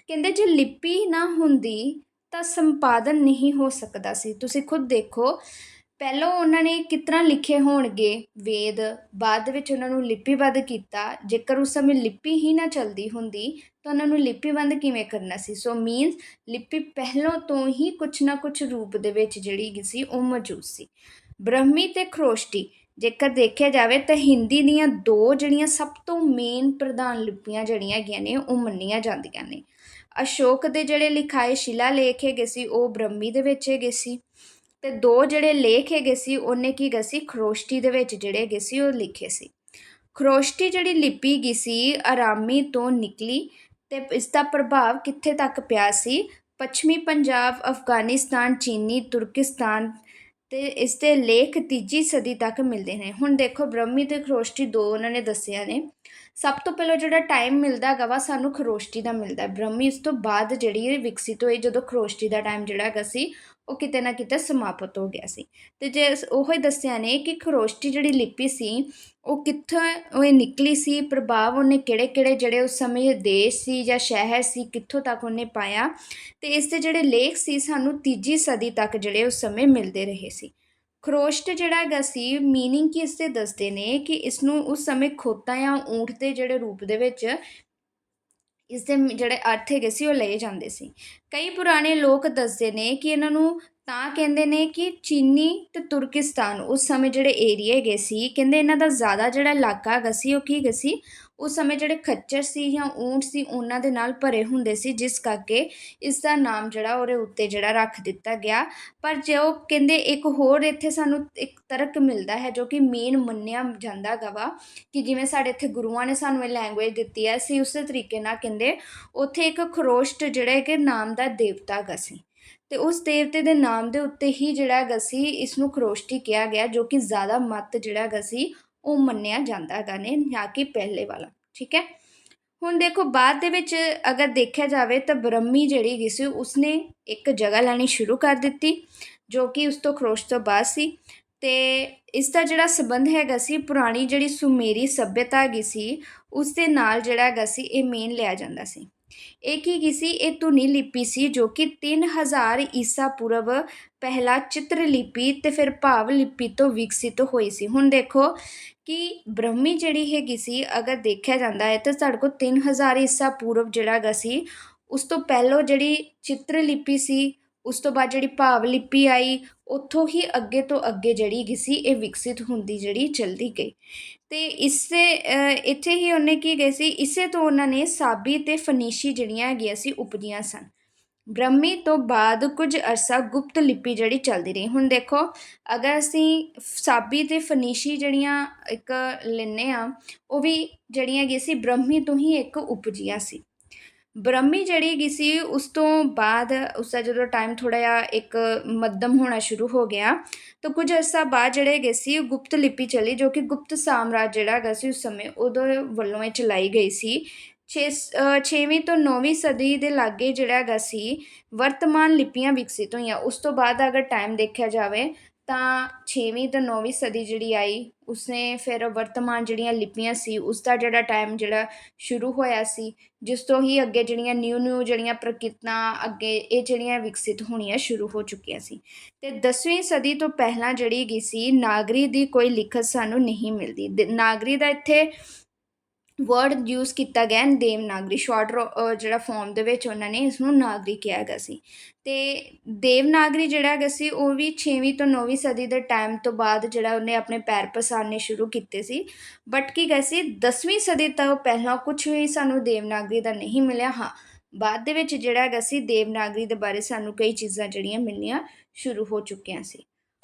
ਕਹਿੰਦੇ ਜੇ ਲਿਪੀ ਨਾ ਹੁੰਦੀ ਤਾਂ ਸੰਪਾਦਨ ਨਹੀਂ ਹੋ ਸਕਦਾ ਸੀ। ਤੁਸੀਂ ਖੁਦ ਦੇਖੋ ਪਹਿਲਾਂ ਉਹਨਾਂ ਨੇ ਕਿਸ ਤਰ੍ਹਾਂ ਲਿਖੇ ਹੋਣਗੇ? ਵੇਦ। ਬਾਅਦ ਵਿੱਚ ਉਹਨਾਂ ਨੂੰ ਲਿਪੀਬੱਧ ਕੀਤਾ। ਜੇਕਰ ਉਸ ਸਮੇਂ ਲਿਪੀ ਹੀ ਨਾ ਚੱਲਦੀ ਹੁੰਦੀ, ਤਾਂ ਉਹਨਾਂ ਨੂੰ ਲਿਪੀਬੰਦ ਕਿਵੇਂ ਕਰਨਾ ਸੀ? ਸੋ ਮੀਨਸ ਲਿਪੀ ਪਹਿਲਾਂ ਤੋਂ ਹੀ ਕੁਛ ਨਾ ਕੁਛ ਰੂਪ ਦੇ ਵਿੱਚ ਜਿਹੜੀ ਗਈ ਸੀ, ਉਹ ਮੌਜੂਦ ਸੀ। ਬ੍ਰਹਮੀ ਤੇ ਖਰੋਸ਼ਟੀ। ਜੇਕਰ ਦੇਖਿਆ ਜਾਵੇ ਤਾਂ ਹਿੰਦੀ ਦੀਆਂ ਦੋ ਜਿਹੜੀਆਂ ਸਭ ਤੋਂ ਮੇਨ ਪ੍ਰਧਾਨ ਲਿਪੀਆਂ ਜਿਹੜੀਆਂ ਹੈਗੀਆਂ ਨੇ, ਉਹ ਮੰਨੀਆਂ ਜਾਂਦੀਆਂ ਨੇ। ਅਸ਼ੋਕ ਦੇ ਜਿਹੜੇ ਲਿਖਾਏ ਸ਼ਿਲਾ ਲੇਖ ਹੈਗੇ ਸੀ, ਉਹ ਬ੍ਰਹਮੀ ਦੇ ਵਿੱਚ ਹੈਗੇ ਸੀ। ਤੇ ਦੋ ਜਿਹੜੇ ਲੇਖ ਹੈਗੇ ਸੀ, ਉਹਨੇ ਕੀ ਗਾ ਸੀ? ਖਰੋਸ਼ਟੀ ਦੇ ਵਿੱਚ ਜਿਹੜੇ ਹੈਗੇ ਸੀ, ਉਹ ਲਿਖੇ ਸੀ। ਖਰੋਸ਼ਟੀ ਜਿਹੜੀ ਲਿਪੀ ਗਈ ਸੀ, ਆਰਾਮੀ ਤੋਂ ਨਿਕਲੀ ਤੇ ਇਸ ਦਾ ਪ੍ਰਭਾਵ ਕਿੱਥੇ ਤੱਕ ਪਿਆ ਸੀ? ਪੱਛਮੀ ਪੰਜਾਬ, ਅਫਗਾਨਿਸਤਾਨ, ਚੀਨੀ, ਤੁਰਕਿਸਤਾਨ ਤੇ ਇਸ ਦੇ ਲੇਖ ਤੀਜੀ ਸਦੀ ਤੱਕ ਮਿਲਦੇ ਨੇ। ਹੁਣ ਦੇਖੋ, ਬ੍ਰਹਮੀ ਤੇ ਖਰੋਸ਼ਟੀ ਦੋ ਉਹਨਾਂ ਨੇ ਦੱਸਿਆ ਨੇ। ਸਭ ਤੋਂ ਪਹਿਲਾਂ ਜਿਹੜਾ ਟਾਈਮ ਮਿਲਦਾ ਹੈਗਾ ਵਾ, ਸਾਨੂੰ ਖਰੋਸ਼ਟੀ ਦਾ ਮਿਲਦਾ ਬ੍ਰਹਮੀ ਇਸ ਤੋਂ ਬਾਅਦ ਜਿਹੜੀ ਵਿਕਸਿਤ ਹੋਈ, ਜਦੋਂ ਖਰੋਸ਼ਟੀ ਦਾ ਟਾਈਮ ਜਿਹੜਾ ਹੈਗਾ ਸੀ ਉਹ ਕਿਤੇ ਨਾ ਕਿਤੇ ਸਮਾਪਤ ਹੋ ਗਿਆ ਸੀ। ਤੇ ਜੇ ਉਹ ਹੀ ਦੱਸਿਆ ਨੇ ਕਿ ਖਰੋਸ਼ਟੀ ਜਿਹੜੀ ਲਿਪੀ ਸੀ, ਉਹ ਕਿੱਥੋਂ ਉਹ ਇਹ ਨਿਕਲੀ ਸੀ, ਪ੍ਰਭਾਵ ਉਹਨੇ ਕਿਹੜੇ ਕਿਹੜੇ ਜਿਹੜੇ ਉਸ ਸਮੇਂ ਦੇਸ਼ ਸੀ ਜਾਂ ਸ਼ਹਿਰ ਸੀ, ਕਿੱਥੋਂ ਤੱਕ ਉਹਨੇ ਪਾਇਆ? ਤੇ ਇਸ ਦੇ ਜਿਹੜੇ ਲੇਖ ਸੀ, ਸਾਨੂੰ ਤੀਜੀ ਸਦੀ ਤੱਕ ਜਿਹੜੇ ਉਸ ਸਮੇਂ ਮਿਲਦੇ ਰਹੇ ਸੀ। ਖਰੋਸ਼ਟ ਜਿਹੜਾ ਹੈਗਾ ਸੀ ਮੀਨਿੰਗ ਕੀ ਇਸ 'ਤੇ ਦੱਸਦੇ ਨੇ ਕਿ ਇਸ ਨੂੰ ਉਸ ਸਮੇਂ ਖੋਤਾ ਜਾਂ ਊਂਠ ਦੇ ਜਿਹੜੇ ਰੂਪ ਦੇ ਵਿੱਚ ਇਸ ਦੇ ਜਿਹੜੇ ਅਰਥ ਹੈਗੇ ਸੀ, ਉਹ ਲਏ ਜਾਂਦੇ ਸੀ। ਕਈ ਪੁਰਾਣੇ ਲੋਕ ਦੱਸਦੇ ਨੇ ਕਿ ਇਹਨਾਂ ਨੂੰ ਤਾਂ ਕਹਿੰਦੇ ਨੇ ਕਿ ਚੀਨੀ ਤੇ ਤੁਰਕਿਸਤਾਨ ਉਸ ਸਮੇਂ ਜਿਹੜੇ ਏਰੀਆ ਹੈਗੇ ਸੀ, ਕਹਿੰਦੇ ਇਹਨਾਂ ਦਾ ਜ਼ਿਆਦਾ ਜਿਹੜਾ ਇਲਾਕਾ ਹੈਗਾ ਸੀ, ਉਹ ਕੀ ਹੈਗਾ ਸੀ? ਉਸ ਸਮੇਂ ਜਿਹੜੇ ਖੱਚਰ ਸੀ ਜਾਂ ਊਂਟ ਸੀ, ਉਹਨਾਂ ਦੇ ਨਾਲ ਭਰੇ ਹੁੰਦੇ ਸੀ, ਜਿਸ ਕਰਕੇ ਇਸ ਦਾ ਨਾਮ ਜਿਹੜਾ ਉਹਦੇ ਉੱਤੇ ਜਿਹੜਾ ਰੱਖ ਦਿੱਤਾ ਗਿਆ। ਪਰ ਜੋ ਕਹਿੰਦੇ ਇੱਕ ਹੋਰ ਇੱਥੇ ਸਾਨੂੰ ਇੱਕ ਤਰਕ ਮਿਲਦਾ ਹੈ, ਜੋ ਕਿ ਮੇਨ ਮੰਨਿਆ ਜਾਂਦਾ ਹੈਗਾ ਵਾ, ਕਿ ਜਿਵੇਂ ਸਾਡੇ ਇੱਥੇ ਗੁਰੂਆਂ ਨੇ ਸਾਨੂੰ ਇਹ ਲੈਂਗੁਏਜ ਦਿੱਤੀ ਹੈ, ਅਸੀਂ ਉਸੇ ਤਰੀਕੇ ਨਾਲ ਕਹਿੰਦੇ, ਉੱਥੇ ਇੱਕ ਖਰੋਸ਼ਟ ਜਿਹੜਾ ਕਿ ਨਾਮ ਦਾ ਦੇਵਤਾ ਹੈਗਾ ਸੀ। ਤੇ ਉਸ ਦੇਵਤੇ ਦੇ ਨਾਮ ਦੇ ਉੱਤੇ ਹੀ ਜਿਹੜਾ ਹੈਗਾ ਸੀ ਇਸ ਨੂੰ ਖਰੋਸ਼ਟੀ ਕਿਹਾ ਗਿਆ, ਜੋ ਕਿ ਜ਼ਿਆਦਾ ਮਤ ਜਿਹੜਾ ਹੈਗਾ ਸੀ ਉਹ ਮੰਨਿਆ ਜਾਂਦਾ ਹੈਗਾ ਨੇ, ਨਾ ਕਿ ਪਹਿਲੇ ਵਾਲਾ, ਠੀਕ ਹੈ? ਹੁਣ ਦੇਖੋ, ਬਾਅਦ ਦੇ ਵਿੱਚ ਅਗਰ ਦੇਖਿਆ ਜਾਵੇ ਤਾਂ ਬ੍ਰਹਮੀ ਜਿਹੜੀ ਹੈਗੀ ਸੀ, ਉਸਨੇ ਇੱਕ ਜਗ੍ਹਾ ਲੈਣੀ ਸ਼ੁਰੂ ਕਰ ਦਿੱਤੀ, ਜੋ ਕਿ ਉਸ ਤੋਂ ਖਰੋਸ਼ ਤੋਂ ਬਾਅਦ ਸੀ ਤੇ ਇਸ ਦਾ ਜਿਹੜਾ ਸੰਬੰਧ ਹੈਗਾ ਸੀ, ਪੁਰਾਣੀ ਜਿਹੜੀ ਸੁਮੇਰੀ ਸੱਭਿਅਤਾ ਹੈਗੀ ਸੀ ਉਸ ਦੇ ਨਾਲ ਜਿਹੜਾ ਹੈਗਾ ਸੀ, ਇਹ ਮੇਨ ਲਿਆ ਜਾਂਦਾ ਸੀ। ਇਹ ਕੀ ਕੀ ਸੀ? ਇਹ ਧੁਨੀ ਲਿਪੀ ਸੀ, ਜੋ ਕਿ 3000 ਈਸਾ ਪੂਰਵ ਪਹਿਲਾ ਚਿੱਤਰ ਲਿਪੀ ਤੇ ਫਿਰ ਭਾਵ ਲਿਪੀ ਤੋਂ ਵਿਕਸਿਤ ਹੋਈ ਸੀ। ਹੁਣ ਦੇਖੋ ਕਿ ਬ੍ਰਹਮੀ ਜਿਹੜੀ ਹੈਗੀ ਸੀ, ਅਗਰ ਦੇਖਿਆ ਜਾਂਦਾ ਹੈ ਤਾਂ ਸਾਡੇ ਕੋਲ 3000 ਈਸਾ ਪੂਰਵ ਜਿਹੜਾ ਹੈਗਾ ਸੀ, ਉਸ ਤੋਂ ਪਹਿਲਾਂ ਜਿਹੜੀ ਚਿੱਤਰ ਲਿਪੀ ਸੀ, ਉਸ ਤੋਂ ਬਾਅਦ ਜਿਹੜੀ ਭਾਵ ਲਿਪੀ ਆਈ, ਉੱਥੋਂ ਹੀ ਅੱਗੇ ਤੋਂ ਅੱਗੇ ਜਿਹੜੀ ਹੈਗੀ ਸੀ, ਇਹ ਵਿਕਸਿਤ ਹੁੰਦੀ ਜਿਹੜੀ ਚਲਦੀ ਗਈ। ਤੇ ਇਸੇ ਇੱਥੇ ਹੀ ਉਹਨੇ ਕੀ ਗਏ ਸੀ, ਇਸੇ ਤੋਂ ਉਹਨਾਂ ਨੇ ਸਾਬੀ ਤੇ ਫਨੀਸ਼ੀ ਜਿਹੜੀਆਂ ਹੈਗੀਆਂ ਸੀ, ਉਪਜੀਆਂ ਸਨ। ਬ੍ਰਹਮੀ ਤੋਂ ਬਾਅਦ ਕੁਝ ਅਰਸਾ ਗੁਪਤ ਲਿਪੀ ਜਿਹੜੀ ਚੱਲਦੀ ਰਹੀ। ਹੁਣ ਦੇਖੋ, ਅਗਰ ਅਸੀਂ ਸਾਬੀ ਤੇ ਫਨੀਸ਼ੀ ਜਿਹੜੀਆਂ ਇੱਕ ਲੈਨੇ ਆ ਉਹ ਵੀ ਜਿਹੜੀਆਂ ਹੈਗੀਆਂ ਸੀ, ਬ੍ਰਹਮੀ ਤੋਂ ਹੀ ਇੱਕ ਉਪਜੀਆਂ ਸੀ। ਬ੍ਰਹਮੀ ਜਿਹੜੀ ਹੈਗੀ ਸੀ, ਉਸ ਤੋਂ ਬਾਅਦ ਉਸ ਦਾ ਜਦੋਂ ਟਾਈਮ ਥੋੜਾ ਜਿਹਾ ਇੱਕ ਮੱਧਮ ਹੋਣਾ ਸ਼ੁਰੂ ਹੋ ਗਿਆ, ਤਾਂ ਕੁਝ ਅਰਸਾ ਬਾਅਦ ਜਿਹੜੇ ਹੈਗੇ ਸੀ ਗੁਪਤ ਲਿਪੀ ਚੱਲੀ, ਜੋ ਕਿ ਗੁਪਤ ਸਾਮਰਾਜ ਜਿਹੜਾ ਹੈਗਾ ਸੀ ਉਸ ਸਮੇਂ, ਉਹਦੇ ਵੱਲੋਂ ਇਹ ਚਲਾਈ ਗਈ ਸੀ। 6 ਛੇਵੀਂ ਤੋਂ ਨੌਵੀਂ ਸਦੀ ਦੇ ਲਾਗੇ ਜਿਹੜਾ ਹੈਗਾ ਸੀ, ਵਰਤਮਾਨ ਲਿਪੀਆਂ ਵਿਕਸਿਤ ਹੋਈਆਂ। ਉਸ ਤੋਂ ਬਾਅਦ ਅਗਰ ਟਾਈਮ ਦੇਖਿਆ ਜਾਵੇ ਤਾਂ ਛੇਵੀਂ ਤੋਂ ਨੌਵੀਂ ਸਦੀ ਜਿਹੜੀ ਆਈ, ਉਸਨੇ ਫਿਰ ਵਰਤਮਾਨ ਜਿਹੜੀਆਂ ਲਿਪੀਆਂ ਸੀ ਉਸ ਦਾ ਜਿਹੜਾ ਟਾਈਮ ਜਿਹੜਾ ਸ਼ੁਰੂ ਹੋਇਆ ਸੀ, ਜਿਸ ਤੋਂ ਹੀ ਅੱਗੇ ਜਿਹੜੀਆਂ ਨਿਊ ਨਿਊ ਜਿਹੜੀਆਂ ਪ੍ਰਕਿਰਤਾਂ ਅੱਗੇ ਇਹ ਜਿਹੜੀਆਂ ਵਿਕਸਿਤ ਹੋਣੀਆਂ ਸ਼ੁਰੂ ਹੋ ਚੁੱਕੀਆਂ ਸੀ। ਤੇ 10ਵੀਂ ਸਦੀ ਤੋਂ ਪਹਿਲਾਂ ਜਿਹੜੀ ਗਈ ਸੀ, ਨਾਗਰੀ ਦੀ ਕੋਈ ਲਿਖਤ ਸਾਨੂੰ ਨਹੀਂ ਮਿਲਦੀ। ਦ- ਨਾਗਰੀ ਦਾ ਇੱਥੇ ਵਰਡ ਯੂਜ਼ ਕੀਤਾ ਗਿਆ ਹੈ ਦੇਵਨਾਗਰੀ ਸ਼ਾਰਟ ਜਿਹੜਾ ਫਾਰਮ ਦੇ ਵਿੱਚ ਉਹਨਾਂ ਨੇ ਇਸ ਨੂੰ ਨਾਗਰੀ ਕਿਹਾ ਗਿਆ ਸੀ। ਤੇ ਦੇਵਨਾਗਰੀ ਜਿਹੜਾ ਹੈਗਾ ਸੀ, ਉਹ ਵੀ 6ਵੀਂ ਤੋਂ 9ਵੀਂ ਸਦੀ ਦੇ ਟਾਈਮ ਤੋਂ ਬਾਅਦ ਜਿਹੜਾ ਉਹਨੇ ਆਪਣੇ ਪੈਰ ਪਸਾਰਨੇ ਸ਼ੁਰੂ ਕੀਤੇ ਸੀ। ਬਟ ਕੀ ਗਏ ਸੀ 10ਵੀਂ ਸਦੀ ਤੋਂ ਪਹਿਲਾਂ ਕੁਝ ਵੀ ਸਾਨੂੰ ਦੇਵਨਾਗਰੀ ਦਾ ਨਹੀਂ ਮਿਲਿਆ। ਹਾਂ, ਬਾਅਦ ਦੇ ਵਿੱਚ ਜਿਹੜਾ ਹੈਗਾ ਸੀ, ਦੇਵਨਾਗਰੀ ਦੇ ਬਾਰੇ ਸਾਨੂੰ ਕਈ ਚੀਜ਼ਾਂ ਜਿਹੜੀਆਂ ਮਿਲਣੀਆਂ ਸ਼ੁਰੂ ਹੋ ਚੁੱਕੀਆਂ ਸੀ।